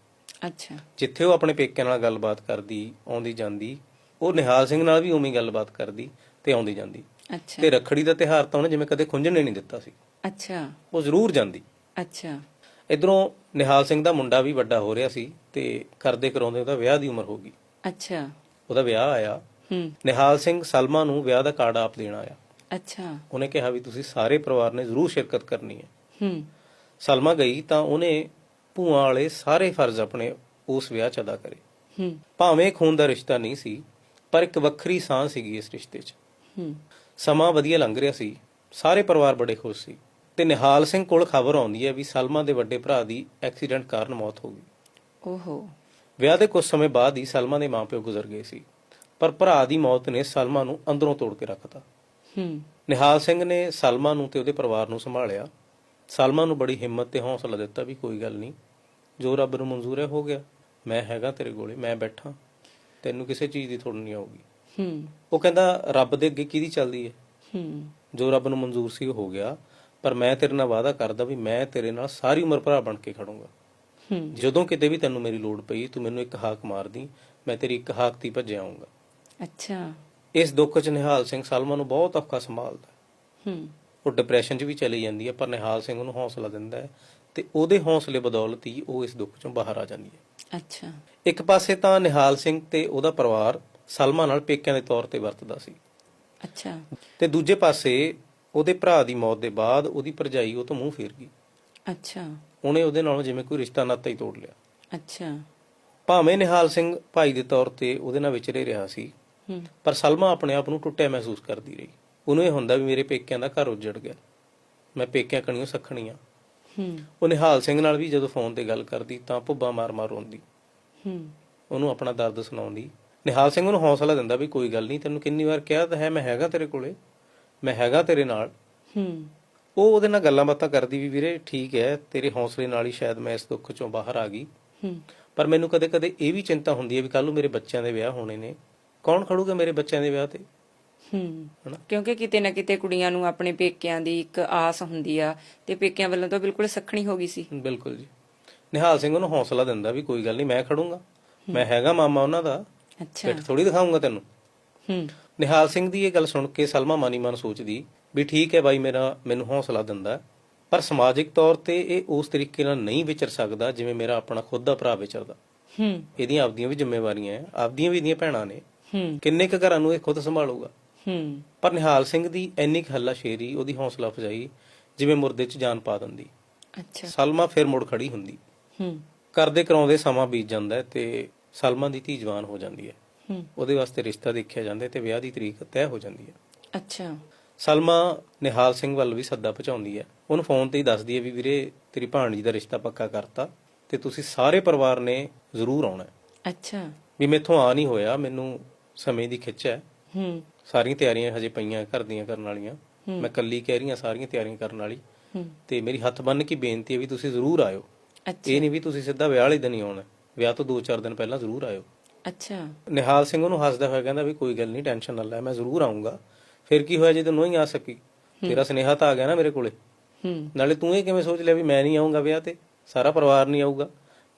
ਅੱਛਾ। ਜਿੱਥੇ ਉਹ ਆਪਣੇ ਪੇਕਿਆਂ ਨਾਲ ਗੱਲਬਾਤ ਕਰਦੀ ਆਉਂਦੀ ਜਾਂਦੀ ਉਹ ਨਿਹਾਲ ਸਿੰਘ ਨਾਲ ਵੀ ਉਵੇਂ ਹੀ ਗੱਲਬਾਤ ਕਰਦੀ ਤੇ ਆਉਂਦੀ ਜਾਂਦੀ। ਅੱਛਾ। ਤੇ ਰੱਖੜੀ ਦਾ ਤਿਹਾਰ ਤਾਂ ਉਹਨੇ ਜਿਵੇਂ ਕਦੇ ਖੁੰਝਣੇ ਨਹੀਂ ਦਿੱਤਾ ਸੀ। ਅੱਛਾ। ਉਹ ਜ਼ਰੂਰ ਜਾਂਦੀ। ਅੱਛਾ। ਇਧਰੋਂ ਨਿਹਾਲ ਸਿੰਘ ਦਾ ਮੁੰਡਾ ਵੀ ਵੱਡਾ ਹੋ ਰਿਹਾ ਸੀ ਤੇ ਕਰਦੇ ਕਰਾਉਂਦੇ ਉਹਦਾ ਵਿਆਹ ਦੀ ਉਮਰ ਹੋ ਗਈ। ਅੱਛਾ। ਉਹਦਾ ਵਿਆਹ ਆਇਆ। ਹੂੰ। ਨਿਹਾਲ ਸਿੰਘ ਸਲਮਾ ਨੂੰ ਵਿਆਹ ਦਾ ਕਾਰਡ ਆਪ ਦੇਣ ਆਇਆ। ਅੱਛਾ। ਉਹਨੇ ਕਿਹਾ ਵੀ ਤੁਸੀਂ ਸਾਰੇ ਪਰਿਵਾਰ ਨੇ ਜ਼ਰੂਰ ਸ਼ਿਰਕਤ ਕਰਨੀ ਹੈ। ਹੂੰ। ਸਲਮਾ ਗਈ ਤਾਂ ਉਹਨੇ ਭੂਆ ਵਾਲੇ ਸਾਰੇ ਫਰਜ਼ ਆਪਣੇ ਉਸ ਵਿਆਹ 'ਚ ਅਦਾ ਕਰੇ। ਹੂੰ। ਭਾਵੇਂ ਖੂਨ ਦਾ ਰਿਸ਼ਤਾ ਨਹੀਂ ਸੀ ਪਰ ਇੱਕ ਵੱਖਰੀ ਸਾਂ ਸੀਗੀ ਇਸ ਰਿਸ਼ਤੇ 'ਚ। ਹੂੰ। ਸਮਾਂ ਵਧੀਆ ਲੰਘ ਰਿਹਾ ਸੀ ਸਾਰੇ ਪਰਿਵਾਰ ਬੜੇ ਖੁਸ਼ ਸੀ। ਤੇ ਨਿਹਾਲ ਸਿੰਘ ਕੋਲ ਖਬਰ ਆਉਂਦੀ ਹੈ ਵੀ ਸਲਮਾ ਦੇ ਵੱਡੇ ਭਰਾ ਦੀ ਐਕਸੀਡੈਂਟ ਕਾਰਨ ਮੌਤ ਹੋ ਗਈ। ਓਹੋ। ਵਿਆਹ ਦੇ ਕੁਝ ਸਮੇਂ ਬਾਅਦ ਹੀ ਸਲਮਾ ਦੇ ਮਾਪਿਓ ਗੁਜ਼ਰ ਗਏ ਸੀ। ਪਰ ਭਰਾ ਦੀ ਮੌਤ ਨੇ ਸਲਮਾ ਨੂੰ ਅੰਦਰੋਂ ਤੋੜ ਕੇ ਰੱਖਤਾ ਹੂੰ ਨਿਹਾਲ ਸਿੰਘ ਨੇ ਸਲਮਾ ਨੂੰ ਤੇ ਉਹਦੇ ਪਰਿਵਾਰ ਨੂੰ ਸੰਭਾਲਿਆ। ਸਲਮਾ ਨੂੰ ਬੜੀ ਹਿੰਮਤ ਤੇ ਹੌਸਲਾ ਦਿੱਤਾ ਵੀ ਕੋਈ ਗੱਲ ਨਹੀਂ ਜੋ ਰੱਬ ਨੂੰ ਮਨਜ਼ੂਰ ਹੈ ਹੋ ਗਿਆ। ਮੈਂ ਹੈਗਾ ਤੇਰੇ ਕੋਲੇ ਮੈਂ ਬੈਠਾ। ਤੈਨੂੰ ਕਿਸੇ ਚੀਜ਼ ਦੀ ਥੋੜ ਨਹੀਂ ਆਊਗੀ। ਹੂੰ। ਉਹ ਕਹਿੰਦਾ ਰੱਬ ਦੇ ਅੱਗੇ ਕਿਹਦੀ ਚੱਲਦੀ ਹੈ? ਹੂੰ। ਜੋ ਰੱਬ ਨੂੰ ਮਨਜ਼ੂਰ ਸੀ ਉਹ ਹੋ ਗਿਆ। ਪਰ ਮੈਂ ਤੇਰੇ ਨਾਲ ਵਾਅਦਾ ਕਰਦਾ ਵੀ ਮੈਂ ਤੇਰੇ ਨਾਲ ਸਾਰੀ ਉਮਰ ਭਰਾ ਬਣ ਕੇ ਖੜੂੰਗਾ। ਹੂੰ। ਜਦੋਂ ਕਿਤੇ ਵੀ ਤੈਨੂੰ ਮੇਰੀ ਲੋੜ ਪਈ ਤੂੰ ਮੈਨੂੰ ਇੱਕ ਹਾਕ ਮਾਰਦੀ ਮੈਂ ਤੇਰੀ ਇੱਕ ਹਾਕ ਤੇ ਭੱਜ ਅੱਛਾ। ਇਸ ਦੁੱਖ 'ਚ ਨਿਹਾਲ ਸਿੰਘ ਸਲਮਾ ਨੂੰ ਬਹੁਤ ਔਖਾ ਸੰਭਾਲਦਾ। ਹੈ। ਉਹ ਡਿਪਰੈਸ਼ਨ 'ਚ ਵੀ ਚਲੀ ਜਾਂਦੀ ਹੈ ਪਰ ਨਿਹਾਲ ਸਿੰਘ ਉਹਨੂੰ ਹੌਸਲਾ ਦਿੰਦਾ ਹੈ ਤੇ ਉਹਦੇ ਹੌਸਲੇ ਬਦੌਲਤ ਹੀ ਉਹ ਇਸ ਦੁੱਖ 'ਚੋਂ ਬਾਹਰ ਆ ਜਾਂਦੀ ਹੈ। ਅੱਛਾ। ਇੱਕ ਪਾਸੇ ਤਾਂ ਨਿਹਾਲ ਸਿੰਘ ਤੇ ਉਹਦਾ ਪਰਿਵਾਰ ਸਲਮਾ ਨਾਲ ਪੇਕਿਆਂ ਦੇ ਤੌਰ ਤੇ ਵਰਤਦਾ ਸੀ। ਅੱਛਾ। ਤੇ ਦੂਜੇ ਪਾਸੇ ਉਹਦੇ ਭਰਾ ਦੀ ਮੌਤ ਦੇ ਬਾਅਦ ਉਹਦੀ ਭਰਜਾਈ ਉਹ ਤੋਂ ਮੂੰਹ ਫੇਰ ਗਈ। ਅੱਛਾ। ਉਹਨੇ ਉਹਦੇ ਨਾਲ ਜਿਵੇਂ ਕੋਈ ਰਿਸ਼ਤਾ ਨਾਤਾ ਹੀ ਤੋੜ ਲਿਆ। ਅੱਛਾ। ਭਾਵੇਂ ਨਿਹਾਲ ਸਿੰਘ ਭਾਈ ਦੇ ਤੌਰ ਤੇ ਉਹਦੇ ਨਾਲ ਵਿਚਰੇ ਰਿਹਾ ਸੀ ਪਰ ਸਲਮਾ ਆਪਣੇ ਆਪ ਨੂੰ ਟੁੱਟਿਆ ਮਹਿਸੂਸ ਕਰਦੀ ਰਹੀ। ਉਹਨੂੰ ਇਹ ਹੁੰਦਾ ਵੀ ਮੇਰੇ ਪੇਕਿਆਂ ਦਾ ਘਰ ਉੱਜੜ ਗਿਆ। ਮੈਂ ਪੇਕਿਆਂ ਕਣੀਆਂ ਸਖਣੀ ਹੂੰ ਉਹ ਨਿਹਾਲ ਸਿੰਘ ਨਾਲ ਵੀ ਜਦੋਂ ਫੋਨ ਤੇ ਗੱਲ ਕਰਦੀ ਤਾਂ ਭੁੱਬਾ ਮਾਰ-ਮਾਰ ਰੋਂਦੀ। ਹੂੰ ਉਹਨੂੰ ਆਪਣਾ ਦਰਦ ਸੁਣਾਉਂਦੀ। ਨਿਹਾਲ ਸਿੰਘ ਉਹਨੂੰ ਹੌਸਲਾ ਦਿੰਦਾ ਵੀ ਕੋਈ ਗੱਲ ਨਹੀਂ, ਤੈਨੂੰ ਕਿੰਨੀ ਵਾਰ ਕਿਹਾ ਤਾਂ ਹੈ, ਮੈਂ ਹੈਗਾ ਤੇਰੇ ਕੋਲੇ। ਮੈਂ ਹੈਗਾ ਤੇਰੇ ਨਾਲ। ਹੂੰ ਉਹ ਉਹਦੇ ਨਾਲ ਗੱਲਾਂ ਬਾਤਾਂ ਕਰਦੀ ਵੀ ਵੀਰੇ ਠੀਕ ਹੈ, ਤੇਰੇ ਹੌਸਲੇ ਨਾਲ ਹੀ ਸ਼ਾਇਦ ਮੈਂ ਇਸ ਦੁੱਖ ਚੋਂ ਬਾਹਰ ਆ ਗਈ। ਹੂੰ ਪਰ ਮੈਨੂੰ ਕਦੇ-ਕਦੇ ਇਹ ਵੀ ਚਿੰਤਾ ਹੁੰਦੀ ਹੈ ਵੀ ਕੱਲ ਨੂੰ ਮੇਰੇ ਬੱਚਿਆਂ ਦੇ ਵਿਆਹ ਹੋਣੇ ਨੇ। ਕੌਣ ਖੜੂਗਾ ਮੇਰੇ ਬੱਚਿਆਂ ਦੇ ਵਿਆਹ ਤੇ? ਹੂੰ। ਕਿਉਂਕਿ ਕਿਤੇ ਨਾ ਕਿਤੇ ਕੁੜੀਆਂ ਨੂੰ ਆਪਣੇ ਪੇਕਿਆਂ ਦੀ ਇੱਕ ਆਸ ਹੁੰਦੀ ਆ ਤੇ ਪੇਕਿਆਂ ਵੱਲੋਂ ਤਾਂ ਬਿਲਕੁਲ ਸਖਣੀ ਹੋ ਗਈ ਸੀ। ਬਿਲਕੁਲ ਜੀ। ਨਿਹਾਲ ਸਿੰਘ ਉਹਨੂੰ ਹੌਸਲਾ ਦਿੰਦਾ ਵੀ ਕੋਈ ਗੱਲ ਨਹੀਂ ਮੈਂ ਖੜੂੰਗਾ। ਮੈਂ ਹੈਗਾ ਮਾਮਾ ਉਹਨਾਂ ਦਾ। ਅੱਛਾ। ਪਿੱਠ ਥੋੜੀ ਦਿਖਾਉਂਗਾ ਤੈਨੂੰ। ਹੂੰ। ਨਿਹਾਲ ਸਿੰਘ ਦੀ ਇਹ ਗੱਲ ਸੁਣ ਕੇ ਸਲਮਾ ਮਾਨੀ ਮਨ ਸੋਚਦੀ ਵੀ ਠੀਕ ਹੈ ਬਾਈ ਮੇਰਾ ਮੈਨੂੰ ਹੌਸਲਾ ਦਿੰਦਾ। ਪਰ ਸਮਾਜਿਕ ਤੌਰ ਤੇ ਇਹ ਉਸ ਤਰੀਕੇ ਨਾਲ ਨਹੀਂ ਵਿਚਰ ਸਕਦਾ ਜਿਵੇਂ ਮੇਰਾ ਆਪਣਾ ਖੁਦ ਦਾ ਭਰਾ ਵਿਚਰਦਾ। ਹੂੰ। ਇਹਦੀਆਂ ਆਪਦੀਆਂ ਵੀ ਜ਼ਿੰਮੇਵਾਰੀਆਂ ਹੈ ਆਪਦੀਆਂ ਵੀ ਇਹਦੀਆਂ ਭੈਣਾਂ ਨੇ। ਕਿੰਨੇ ਕੁ ਘਰਾਂ ਨੂੰ ਇਹ ਖੁਦ ਸੰਭਾਲੂਗਾ? ਹੂੰ। ਪਰ ਨਿਹਾਲ ਸਿੰਘ ਦੀ ਇੰਨੀ ਕੁ ਹੱਲਾਸ਼ੇਰੀ ਉਹਦੀ ਹੌਸਲਾ ਅਫਜ਼ਾਈ ਜਿਵੇਂ ਮੁਰਦੇ 'ਚ ਜਾਨ ਪਾ ਦਿੰਦੀ। ਅੱਛਾ। ਸਲਮਾ ਫਿਰ ਮੁੜ ਖੜੀ ਹੁੰਦੀ। ਹੂੰ। ਕਰਦੇ ਕਰਾਉਂਦੇ ਸਮਾਂ ਬੀਤ ਜਾਂਦਾ ਤੇ ਸਲਮਾ ਦੀ ਧੀ ਜਵਾਨ ਹੋ ਜਾਂਦੀ ਹੈ। ਹੂੰ। ਉਹਦੇ ਵਾਸਤੇ ਰਿਸ਼ਤਾ ਦੇਖਿਆ ਜਾਂਦਾ ਤੇ ਵਿਆਹ ਦੀ ਤਰੀਕ ਤੈਅ ਹੋ ਜਾਂਦੀ ਹੈ। ਅੱਛਾ। ਸਲਮਾ ਨਿਹਾਲ ਸਿੰਘ ਵੱਲ ਵੀ ਸੱਦਾ ਪਹੁੰਚਾਉਂਦੀ ਹੈ। ਉਹਨੂੰ ਫੋਨ ਤੇ ਹੀ ਦੱਸਦੀ ਹੈ ਵੀ ਵੀਰੇ ਤੇਰੀ ਭਾਣਜੀ ਦਾ ਰਿਸ਼ਤਾ ਪੱਕਾ ਕਰਤਾ ਤੇ ਤੁਸੀਂ ਸਾਰੇ ਪਰਿਵਾਰ ਨੇ ਜ਼ਰੂਰ ਆਉਣਾ ਹੈ। ਅੱਛਾ। ਵੀ ਮੈਥੋਂ ਆ ਨਹੀਂ ਹੋਇਆ ਮੈਨੂੰ ਸਮੇਂ ਦੀ ਖਿੱਚ ਹੈ। ਹੂੰ। ਸਾਰੀਆਂ ਤਿਆਰੀਆਂ ਹਜੇ ਪਈਆਂ ਘਰ ਦੀਆਂ ਕਰਨ ਵਾਲੀਆਂ। ਮੈਂ ਕੱਲੀ ਕਹਿ ਰਹੀ ਹਾਂ ਸਾਰੀਆਂ ਤਿਆਰੀਆਂ ਕਰਨ ਵਾਲੀ। ਤੇ ਮੇਰੀ ਹੱਥ ਬੰਨ ਕੇ ਬੇਨਤੀ ਹੈ ਵੀ ਤੁਸੀਂ ਜ਼ਰੂਰ ਆਇਓ। ਅੱਛਾ। ਇਹ ਨਹੀਂ ਵੀ ਤੁਸੀਂ ਸਿੱਧਾ ਵਿਆਹ ਵਾਲੇ ਦਿਨ ਹੀ ਆਉਣਾ। ਵਿਆਹ ਤੋਂ 2-4 ਦਿਨ ਪਹਿਲਾਂ ਜ਼ਰੂਰ ਆਇਓ। ਅੱਛਾ। ਨਿਹਾਲ ਸਿੰਘ ਉਹਨੂੰ ਹੱਸਦਾ ਹੋਇਆ ਕਹਿੰਦਾ ਵੀ ਕੋਈ ਗੱਲ ਨਹੀਂ ਟੈਨਸ਼ਨ ਨਾ ਲੈ ਮੈਂ ਜ਼ਰੂਰ ਆਉਂਗਾ ਫਿਰ ਕੀ ਹੋਇਆ ਜੇ ਤੂੰ ਨਹੀਂ ਆ ਸਕੀ? ਤੇਰਾ ਸੁਨੇਹਾ ਤਾਂ ਆ ਗਿਆ ਨਾ ਮੇਰੇ ਕੋਲੇ। ਹੂੰ। ਨਾਲੇ ਤੂੰ ਇਹ ਕਿਵੇਂ ਸੋਚ ਲਿਆ ਵੀ ਮੈਂ ਨਹੀਂ ਆਉਂਗਾ ਵਿਆਹ ਤੇ? ਸਾਰਾ ਪਰਿਵਾਰ ਨਹੀਂ ਆਊਗਾ।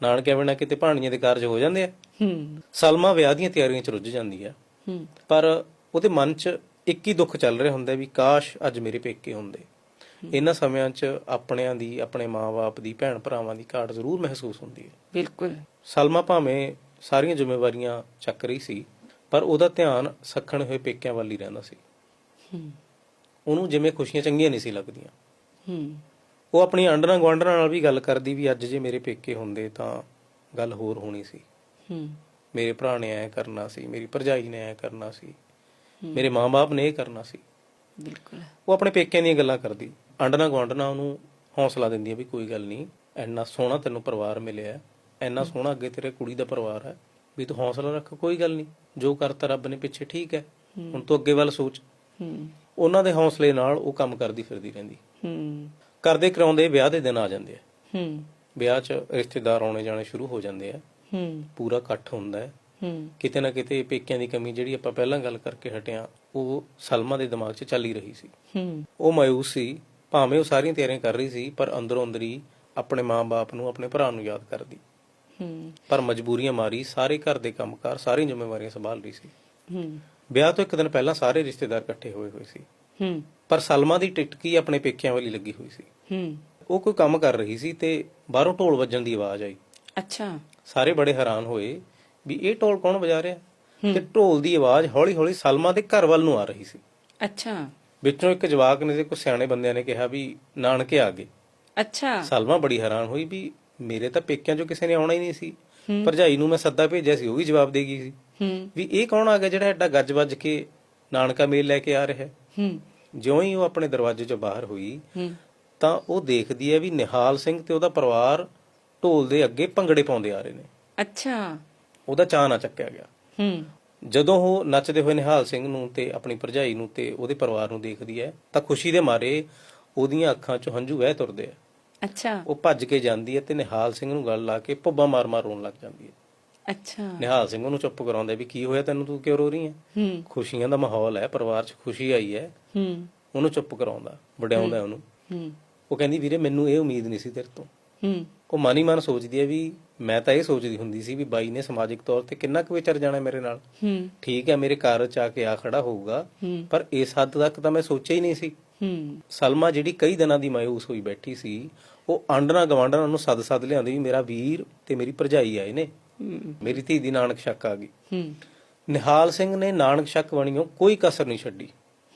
ਨਾਨਕੇ ਬਿਨਾਂ ਕਿਤੇ ਭਾਣੀਆਂ ਦੇ ਕਾਰਜ ਹੋ ਜਾਂਦੇ ਆ। ਹੂੰ ਸਲਮਾ ਵਿਆਹ ਦੀਆਂ ਤਿਆਰੀਆਂ 'ਚ ਰੁੱਝ ਜਾਂਦੀ ਆ। ਹੂੰ। ਪਰ ਉਹਦੇ ਮਨ 'ਚ ਇੱਕ ਹੀ ਦੁੱਖ ਚੱਲ ਰਿਹਾ ਹੁੰਦਾ ਵੀ ਕਾਸ਼ ਅੱਜ ਮੇਰੇ ਪੇਕੇ ਹੁੰਦੇ। ਇਹਨਾਂ ਸਮਿਆਂ 'ਚ ਆਪਣਿਆਂ ਦੀ ਆਪਣੇ ਮਾਪੇ ਦੀ ਭੈਣ ਭਰਾਵਾਂ ਦੀ ਘਾਟ ਜ਼ਰੂਰ ਮਹਿਸੂਸ ਹੁੰਦੀ ਹੈ। ਬਿਲਕੁਲ। ਸਲਮਾ ਭਾਵੇਂ ਸਾਰੀਆਂ ਜ਼ਿੰਮੇਵਾਰੀਆਂ ਚੱਕ ਰਹੀ ਸੀ ਪਰ ਉਹਦਾ ਧਿਆਨ ਸੱਖਣ ਹੋਏ ਪੇਕਿਆਂ ਵੱਲ ਹੀ ਰਹਿੰਦਾ ਸੀ। ਹੂੰ। ਉਹਨੂੰ ਜਿਵੇਂ ਖੁਸ਼ੀਆਂ ਚੰਗੀਆਂ ਨਹੀਂ ਸੀ ਲੱਗਦੀਆਂ। ਹੂੰ। ਉਹ ਆਪਣੀ ਆਂਡਰਾਂ ਗੁਆਂਢਣਾਂ ਨਾਲ ਵੀ ਗੱਲ ਕਰਦੀ ਵੀ ਅੱਜ ਜੇ ਮੇਰੇ ਪੇਕੇ ਹੁੰਦੇ ਤਾਂ ਗੱਲ ਹੋਰ ਹੋਣੀ ਸੀ। ਹੂੰ। ਮੇਰੇ ਭਰਾ ਨੇ ਐ ਕਰਨਾ ਸੀ ਮੇਰੀ ਭਰਜਾਈ ਨੇ ਐ ਕਰਨਾ ਸੀ। ਮੇਰੇ ਮਾਂ-ਬਾਪ ਨੇ ਇਹ ਕਰਨਾ ਸੀ। ਬਿਲਕੁਲ। ਉਹ ਆਪਣੇ ਪੇਕਿਆਂ ਦੀਆਂ ਗੱਲਾਂ ਕਰਦੀ। ਆਂਡਰਾਂ ਗੁਆਂਢਣਾਂ ਉਹਨੂੰ ਹੌਸਲਾ ਦਿੰਦੀਆਂ ਵੀ ਕੋਈ ਗੱਲ ਨਹੀਂ ਐਨਾ ਸੋਹਣਾ ਤੈਨੂੰ ਪਰਿਵਾਰ ਮਿਲਿਆ ਐਨਾ ਸੋਹਣਾ ਅੱਗੇ ਤੇਰੇ ਕੁੜੀ ਦਾ ਪਰਿਵਾਰ ਹੈ ਵੀ ਤੂੰ ਹੌਸਲਾ ਰੱਖ ਕੋਈ ਗੱਲ ਨਹੀਂ। ਜੋ ਕਰਤਾ ਰੱਬ ਨੇ ਪਿੱਛੇ ਠੀਕ ਹੈ ਹੁਣ ਤੂੰ ਅੱਗੇ ਵੱਲ ਸੋਚ। ਹੂੰ। ਉਹਨਾਂ ਦੇ ਹੌਸਲੇ ਨਾਲ ਉਹ ਕੰਮ ਕਰਦੀ ਫਿਰਦੀ ਰਹਿੰਦੀ। ਹੂੰ। ਕਰਦੇ ਕਰਾਉਂਦੇ ਵਿਆਹ ਦੇ ਦਿਨ ਆ ਜਾਂਦੇ ਆ। ਹੂੰ। ਵਿਆਹ 'ਚ ਰਿਸ਼ਤੇਦਾਰ ਆਉਣੇ ਜਾਣੇ ਸ਼ੁਰੂ ਹੋ ਜਾਂਦੇ ਆ। ਹੂੰ। ਪੂਰਾ ਇਕੱਠ ਹੁੰਦਾ ਹੈ। ਹੂੰ। ਕਿਤੇ ਨਾ ਕਿਤੇ ਪੇਕਿਆਂ ਦੀ ਕਮੀ ਜਿਹੜੀ ਆਪਾਂ ਪਹਿਲਾਂ ਗੱਲ ਕਰਕੇ ਹਟਿਆ ਉਹ ਸਲਮਾ ਦੇ ਦਿਮਾਗ 'ਚ ਚੱਲ ਹੀ ਰਹੀ ਸੀ। ਹੂੰ। ਉਹ ਮਾਇੂਸ ਸੀ ਭਾਵੇਂ ਉਹ ਸਾਰੀਆਂ ਤਿਆਰੀਆਂ ਕਰ ਰਹੀ ਸੀ ਪਰ ਅੰਦਰੋਂ ਅੰਦਰ ਆਪਣੇ ਮਾਂ-ਬਾਪ ਨੂੰ ਆਪਣੇ ਭਰਾ ਨੂੰ ਯਾਦ ਕਰਦੀ। ਹੂੰ। ਪਰ ਮਜਬੂਰੀਆਂ ਮਾਰੀ ਸਾਰੇ ਘਰ ਦੇ ਕੰਮਕਾਰ ਸਾਰੀਆਂ ਜ਼ਿੰਮੇਵਾਰੀਆਂ ਸੰਭਾਲ ਰਹੀ ਸੀ। ਹੂੰ। ਵਿਆਹ ਤੋਂ ਇੱਕ ਦਿਨ ਪਹਿਲਾਂ ਸਾਰੇ ਰਿਸ਼ਤੇਦਾਰ ਇਕੱਠੇ ਹੋਏ ਹੋਏ ਸੀ। ਹੂੰ। ਪਰ ਸਲਮਾ ਦੀ ਟਿਟਕੀ ਆਪਣੇ ਪੇਕਿਆਂ ਵਾਲੀ ਲੱਗੀ ਹੋਈ ਸੀ। ਹੂੰ। ਉਹ ਕੋਈ ਕੰਮ ਕਰ ਰਹੀ ਸੀ ਤੇ ਬਾਹਰੋਂ ਢੋਲ ਵੱਜਣ ਦੀ ਆਵਾਜ਼ ਆਈ। ਅੱਛਾ। ਸਾਰੇ ਬੜੇ ਹੈਰਾਨ ਹੋਏ ਵੀ ਇਹ ਢੋਲ ਕੌਣ ਵਜਾ ਰਿਹਾ? ਤੇ ਢੋਲ ਦੀ ਆਵਾਜ਼ ਹੌਲੀ-ਹੌਲੀ ਸਲਮਾ ਦੇ ਘਰ ਵੱਲ ਨੂੰ ਆ ਰਹੀ ਸੀ। ਅੱਛਾ। ਵਿੱਚੋਂ ਇੱਕ ਜਵਾਕ ਨੇ ਤੇ ਕੁਝ ਸਿਆਣੇ ਬੰਦਿਆਂ ਨੇ ਕਿਹਾ ਵੀ ਨਾਨਕੇ ਆ ਗਏ। ਅੱਛਾ। ਸਲਮਾ ਬੜੀ ਹੈਰਾਨ ਹੋਈ ਵੀ ਮੇਰੇ ਤਾਂ ਪੇਕਿਆਂ ਚੋਂ ਕਿਸੇ ਨੇ ਆਉਣਾ ਹੀ ਨਹੀਂ ਸੀ। ਭਰਜਾਈ ਨੂੰ ਮੈਂ ਸੱਦਾ ਭੇਜਿਆ ਸੀ ਉਹ ਵੀ ਜਵਾਬ ਦੇ ਗਈ ਸੀ। ਵੀ ਇਹ ਕੌਣ ਆ ਗਿਆ ਜਿਹੜਾ ਐਡਾ ਗੱਜ ਵੱਜ ਕੇ ਨਾਨਕਾ ਮੇਲ ਲੈ ਕੇ ਆ ਰਿਹਾ ਹੈ? ਜਿਉਂ ਹੀ ਉਹ ਆਪਣੇ ਦਰਵਾਜ਼ੇ ਚੋਂ ਬਾਹਰ ਹੋਈ ਤਾਂ ਉਹ ਦੇਖਦੀ ਹੈ ਵੀ ਨਿਹਾਲ ਸਿੰਘ ਤੇ ਉਹਦਾ ਪਰਿਵਾਰ ਢੋਲ ਦੇ ਅੱਗੇ ਭੰਗੜੇ ਪਾਉਂਦੇ ਆ ਰਹੇ ਨੇ। ਅੱਛਾ। ਉਹਦਾ ਚਾਅ ਨਾ ਚੱਕਿਆ ਗਿਆ। ਹੂੰ। ਜਦੋਂ ਉਹ ਨੱਚਦੇ ਹੋਏ ਨਿਹਾਲ ਸਿੰਘ ਨੂੰ ਤੇ ਆਪਣੀ ਭਰਜਾਈ ਨੂੰ ਤੇ ਉਹਦੇ ਪਰਿਵਾਰ ਨੂੰ ਦੇਖਦੀ ਹੈ ਤਾਂ ਖੁਸ਼ੀ ਦੇ ਮਾਰੇ ਉਹਦੀਆਂ ਅੱਖਾਂ 'ਚੋਂ ਹੰਝੂ ਵਹਿ ਤੁਰਦੇ ਆ। ਅੱਛਾ। ਉਹ ਭੱਜ ਕੇ ਜਾਂਦੀ ਹੈ ਤੇ ਨਿਹਾਲ ਸਿੰਘ ਨੂੰ ਗੱਲ ਲਾ ਕੇ ਭੁੱਬਾ ਮਾਰ-ਮਾਰ ਰੋਣ ਲੱਗ ਜਾਂਦੀ ਹੈ। ਅੱਛਾ। ਨਿਹਾਲ ਸਿੰਘ ਉਹਨੂੰ ਚੁੱਪ ਕਰਾਉਂਦਾ ਵੀ ਕੀ ਹੋਇਆ ਤੈਨੂੰ ਤੂੰ ਕਿਉਂ ਰੋ ਰਹੀ ਹੈ? ਹੂੰ। ਖੁਸ਼ੀਆਂ ਦਾ ਮਾਹੌਲ ਹੈ ਪਰਿਵਾਰ 'ਚ ਖੁਸ਼ੀ ਆਈ ਹੈ। ਹੂੰ। ਉਹਨੂੰ ਚੁੱਪ ਕਰਾਉਂਦਾ ਵਡਿਆਉਂਦਾ ਉਹਨੂੰ। ਹੂੰ। ਉਹ ਕਹਿੰਦੀ ਵੀਰੇ ਮੈਨੂੰ ਇਹ ਉਮੀਦ ਨਹੀਂ ਸੀ ਤੇਰੇ ਤੋਂ। ਹੂੰ ਉਹ ਮਨ ਮਨ ਸੋਚਦੀ ਹੈ ਵੀ ਮੈਂ ਤਾਂ ਇਹ ਸੋਚਦੀ ਹੁੰਦੀ ਸੀ ਵੀ ਬਾਈ ਨੇ ਸਮਾਜਿਕ ਤੌਰ ਤੇ ਕਿੰਨਾ ਕੁ ਵਿਚਰ ਜਾਣਾ ਮੇਰੇ ਨਾਲ। ਹੂੰ। ਠੀਕ ਹੈ ਮੇਰੇ ਘਰ ਚ ਆ ਕੇ ਆ ਖੜਾ ਹੋਊਗਾ ਪਰ ਇਸ ਹੱਦ ਤੱਕ ਤਾਂ ਮੈਂ ਸੋਚਿਆ ਹੀ ਨਹੀਂ ਸੀ। ਹੂੰ। ਸਲਮਾ ਜਿਹੜੀ ਕਈ ਦਿਨਾਂ ਦੀ ਮਾਇੂਸ ਹੋਈ ਬੈਠੀ ਸੀ ਉਹ ਆਂਡਣਾ ਗਵਾਂਡਣਾ ਨੂੰ ਸੱਦ ਸੱਦ ਲਿਆਉਂਦੀ ਵੀ ਮੇਰਾ ਵੀਰ ਤੇ ਮੇਰੀ ਭਰਜਾਈ ਆਏ ਨੇ। ਹੂੰ। ਮੇਰੀ ਧੀ ਦੀ ਨਾਨਕ ਸ਼ੱਕ ਆ ਗਈ। ਹੂੰ। ਨਿਹਾਲ ਸਿੰਘ ਨੇ ਨਾਨਕ ਸ਼ੱਕ ਬਣੀਓ ਕੋਈ ਕਸਰ ਨਹੀਂ ਛੱਡੀ।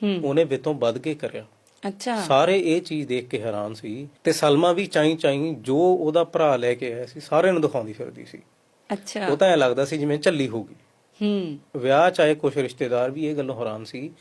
ਹੂੰ। ਉਹਨੇ ਵਿਤੋਂ ਵੱਧ ਕੇ ਕਰਿਆ। ਅੱਛਾ। ਸਾਰੇ ਇਹ ਚੀਜ਼ ਦੇਖ ਕੇ ਹੈਰਾਨ ਸੀ ਤੇ ਸਲਮਾ ਵੀ ਚਾਈ ਚਾਈ ਜੋ ਉਹਦਾ ਭਰਾ ਲੈ ਕੇ ਆਇਆ ਸੀ ਸਾਰਿਆਂ ਨੂੰ ਦਿਖਾਉਂਦੀ ਫਿਰਦੀ ਸੀ। ਅੱਛਾ। ਉਹ ਤਾਂ ਐ ਲੱਗਦਾ ਸੀ ਜਿਵੇਂ ਝੱਲੀ ਹੋਊਗੀ। ਹੂੰ। ਵਿਆਹ ਚਾਹੇ ਕੁਝ ਰਿਸ਼ਤੇਦਾਰ ਵੀ ਇਹ ਗੱਲੋਂ ਹੈਰਾਨ ਸੀ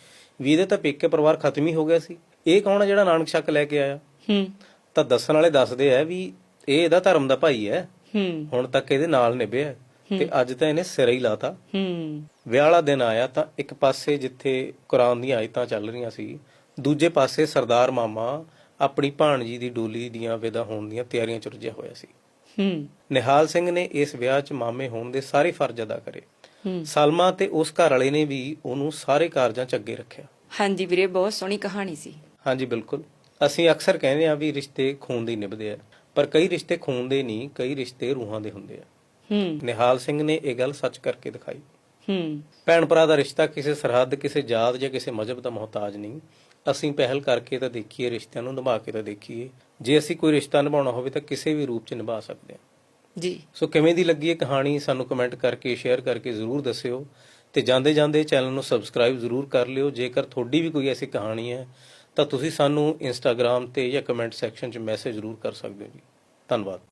ਵੀ ਇਹਦੇ ਤਾਂ ਪੇਕੇ ਪਰਿਵਾਰ ਖਤਮ ਹੀ ਹੋ ਗਿਆ ਸੀ। ਇਹ ਕੌਣ ਹੈ ਜਿਹੜਾ ਨਾਨਕ ਸ਼ੱਕ ਲੈ ਕੇ ਆਇਆ? ਹੂੰ। ਤਾਂ ਦੱਸਣ ਵਾਲੇ ਦੱਸਦੇ ਆ ਵੀ ਇਹ ਇਹਦਾ ਧਰਮ ਦਾ ਭਾਈ ਹੈ। ਹੂੰ। ਹੁਣ ਤੱਕ ਇਹਦੇ ਨਾਲ ਨਿਭਿਆ ਹੈ। ਤੇ ਅੱਜ ਤਾਂ ਇਹਨੇ ਸਿਰ ਹੀ ਲਾਤਾ। ਹੂੰ। ਵਿਆਹ ਵਾਲਾ ਦਿਨ ਆਇਆ ਤਾਂ ਇੱਕ ਪਾਸੇ ਜਿੱਥੇ ਕੁਰਾਨ ਦੀਆਂ ਆਇਤਾਂ ਚੱਲ ਰਹੀਆਂ ਸੀ ਦੂਜੇ ਪਾਸੇ ਸਰਦਾਰ ਮਾਮਾ ਆਪਣੀ ਭਾਣਜੀ ਦੀ ਡੋਲੀ ਦੀਆਂ ਵਿਦਾ ਹੋਣ ਦੀਆਂ ਤਿਆਰੀਆਂ ਚ ਰੁੱਝਿਆ ਹੋਇਆ ਸੀ। ਹੂੰ। ਨਿਹਾਲ ਸਿੰਘ ਨੇ ਇਸ ਵਿਆਹ 'ਚ ਮਾਮੇ ਹੋਣ ਦੇ ਸਾਰੇ ਫਰਜ਼ ਅਦਾ ਕਰੇ। ਹੂੰ। ਸਲਮਾ ਤੇ ਉਸ ਘਰ ਵਾਲੇ ਨੇ ਵੀ ਉਹਨੂੰ ਸਾਰੇ ਕਾਰਜਾਂ 'ਚ ਅੱਗੇ ਰੱਖਿਆ। ਹਾਂਜੀ ਵੀਰੇ ਬਹੁਤ ਸੋਹਣੀ ਕਹਾਣੀ ਸੀ। ਹਾਂਜੀ ਬਿਲਕੁਲ। ਅਸੀਂ ਅਕਸਰ ਕਹਿੰਦੇ ਆ ਵੀ ਰਿਸ਼ਤੇ ਖੂਨ ਦੇ ਨਿਭਦੇ ਆ ਪਰ ਕਈ ਰਿਸ਼ਤੇ ਖੂਨ ਦੇ ਨਹੀਂ ਕਈ ਰਿਸ਼ਤੇ ਰੂਹਾਂ ਦੇ ਹੁੰਦੇ ਆ। ਹੂੰ। ਨਿਹਾਲ ਸਿੰਘ ਨੇ ਇਹ ਗੱਲ ਸੱਚ ਕਰਕੇ ਦਿਖਾਈ। ਹੂੰ। ਭੈਣ ਭਰਾ ਦਾ ਰਿਸ਼ਤਾ ਕਿਸੇ ਸਰਹੱਦ ਕਿਸੇ ਜਾਤ ਜਾਂ ਕਿਸੇ ਮਜ਼ਹਬ ਦਾ ਮੁਹਤਾਜ ਨਹੀਂ। ਅਸੀਂ ਪਹਿਲ ਕਰਕੇ ਤਾਂ ਦੇਖੀਏ ਰਿਸ਼ਤਿਆਂ ਨੂੰ ਨਿਭਾ ਕੇ ਤਾਂ ਦੇਖੀਏ। ਜੇ ਅਸੀਂ ਕੋਈ ਰਿਸ਼ਤਾ ਨਿਭਾਉਣਾ ਹੋਵੇ ਤਾਂ ਕਿਸੇ ਵੀ ਰੂਪ 'ਚ ਨਿਭਾ ਸਕਦੇ ਹਾਂ। ਜੀ। ਸੋ ਕਿਵੇਂ ਦੀ ਲੱਗੀ ਇਹ ਕਹਾਣੀ ਸਾਨੂੰ ਕਮੈਂਟ ਕਰਕੇ ਸ਼ੇਅਰ ਕਰਕੇ ਜ਼ਰੂਰ ਦੱਸਿਓ। ਤੇ ਜਾਂਦੇ ਜਾਂਦੇ ਚੈਨਲ ਨੂੰ ਸਬਸਕ੍ਰਾਈਬ ਜ਼ਰੂਰ ਕਰ ਲਿਓ। ਜੇਕਰ ਤੁਹਾਡੀ ਵੀ ਕੋਈ ਐਸੀ ਕਹਾਣੀ ਹੈ ਤਾਂ ਤੁਸੀਂ ਸਾਨੂੰ ਇੰਸਟਾਗ੍ਰam ਤੇ ਜਾਂ ਕਮੈਂਟ ਸੈਕਸ਼ਨ 'ਚ ਮੈਸੇਜ ਜ਼ਰੂਰ ਕਰ ਸਕਦੇ ਹੋ ਜੀ। ਧੰਨਵਾਦ।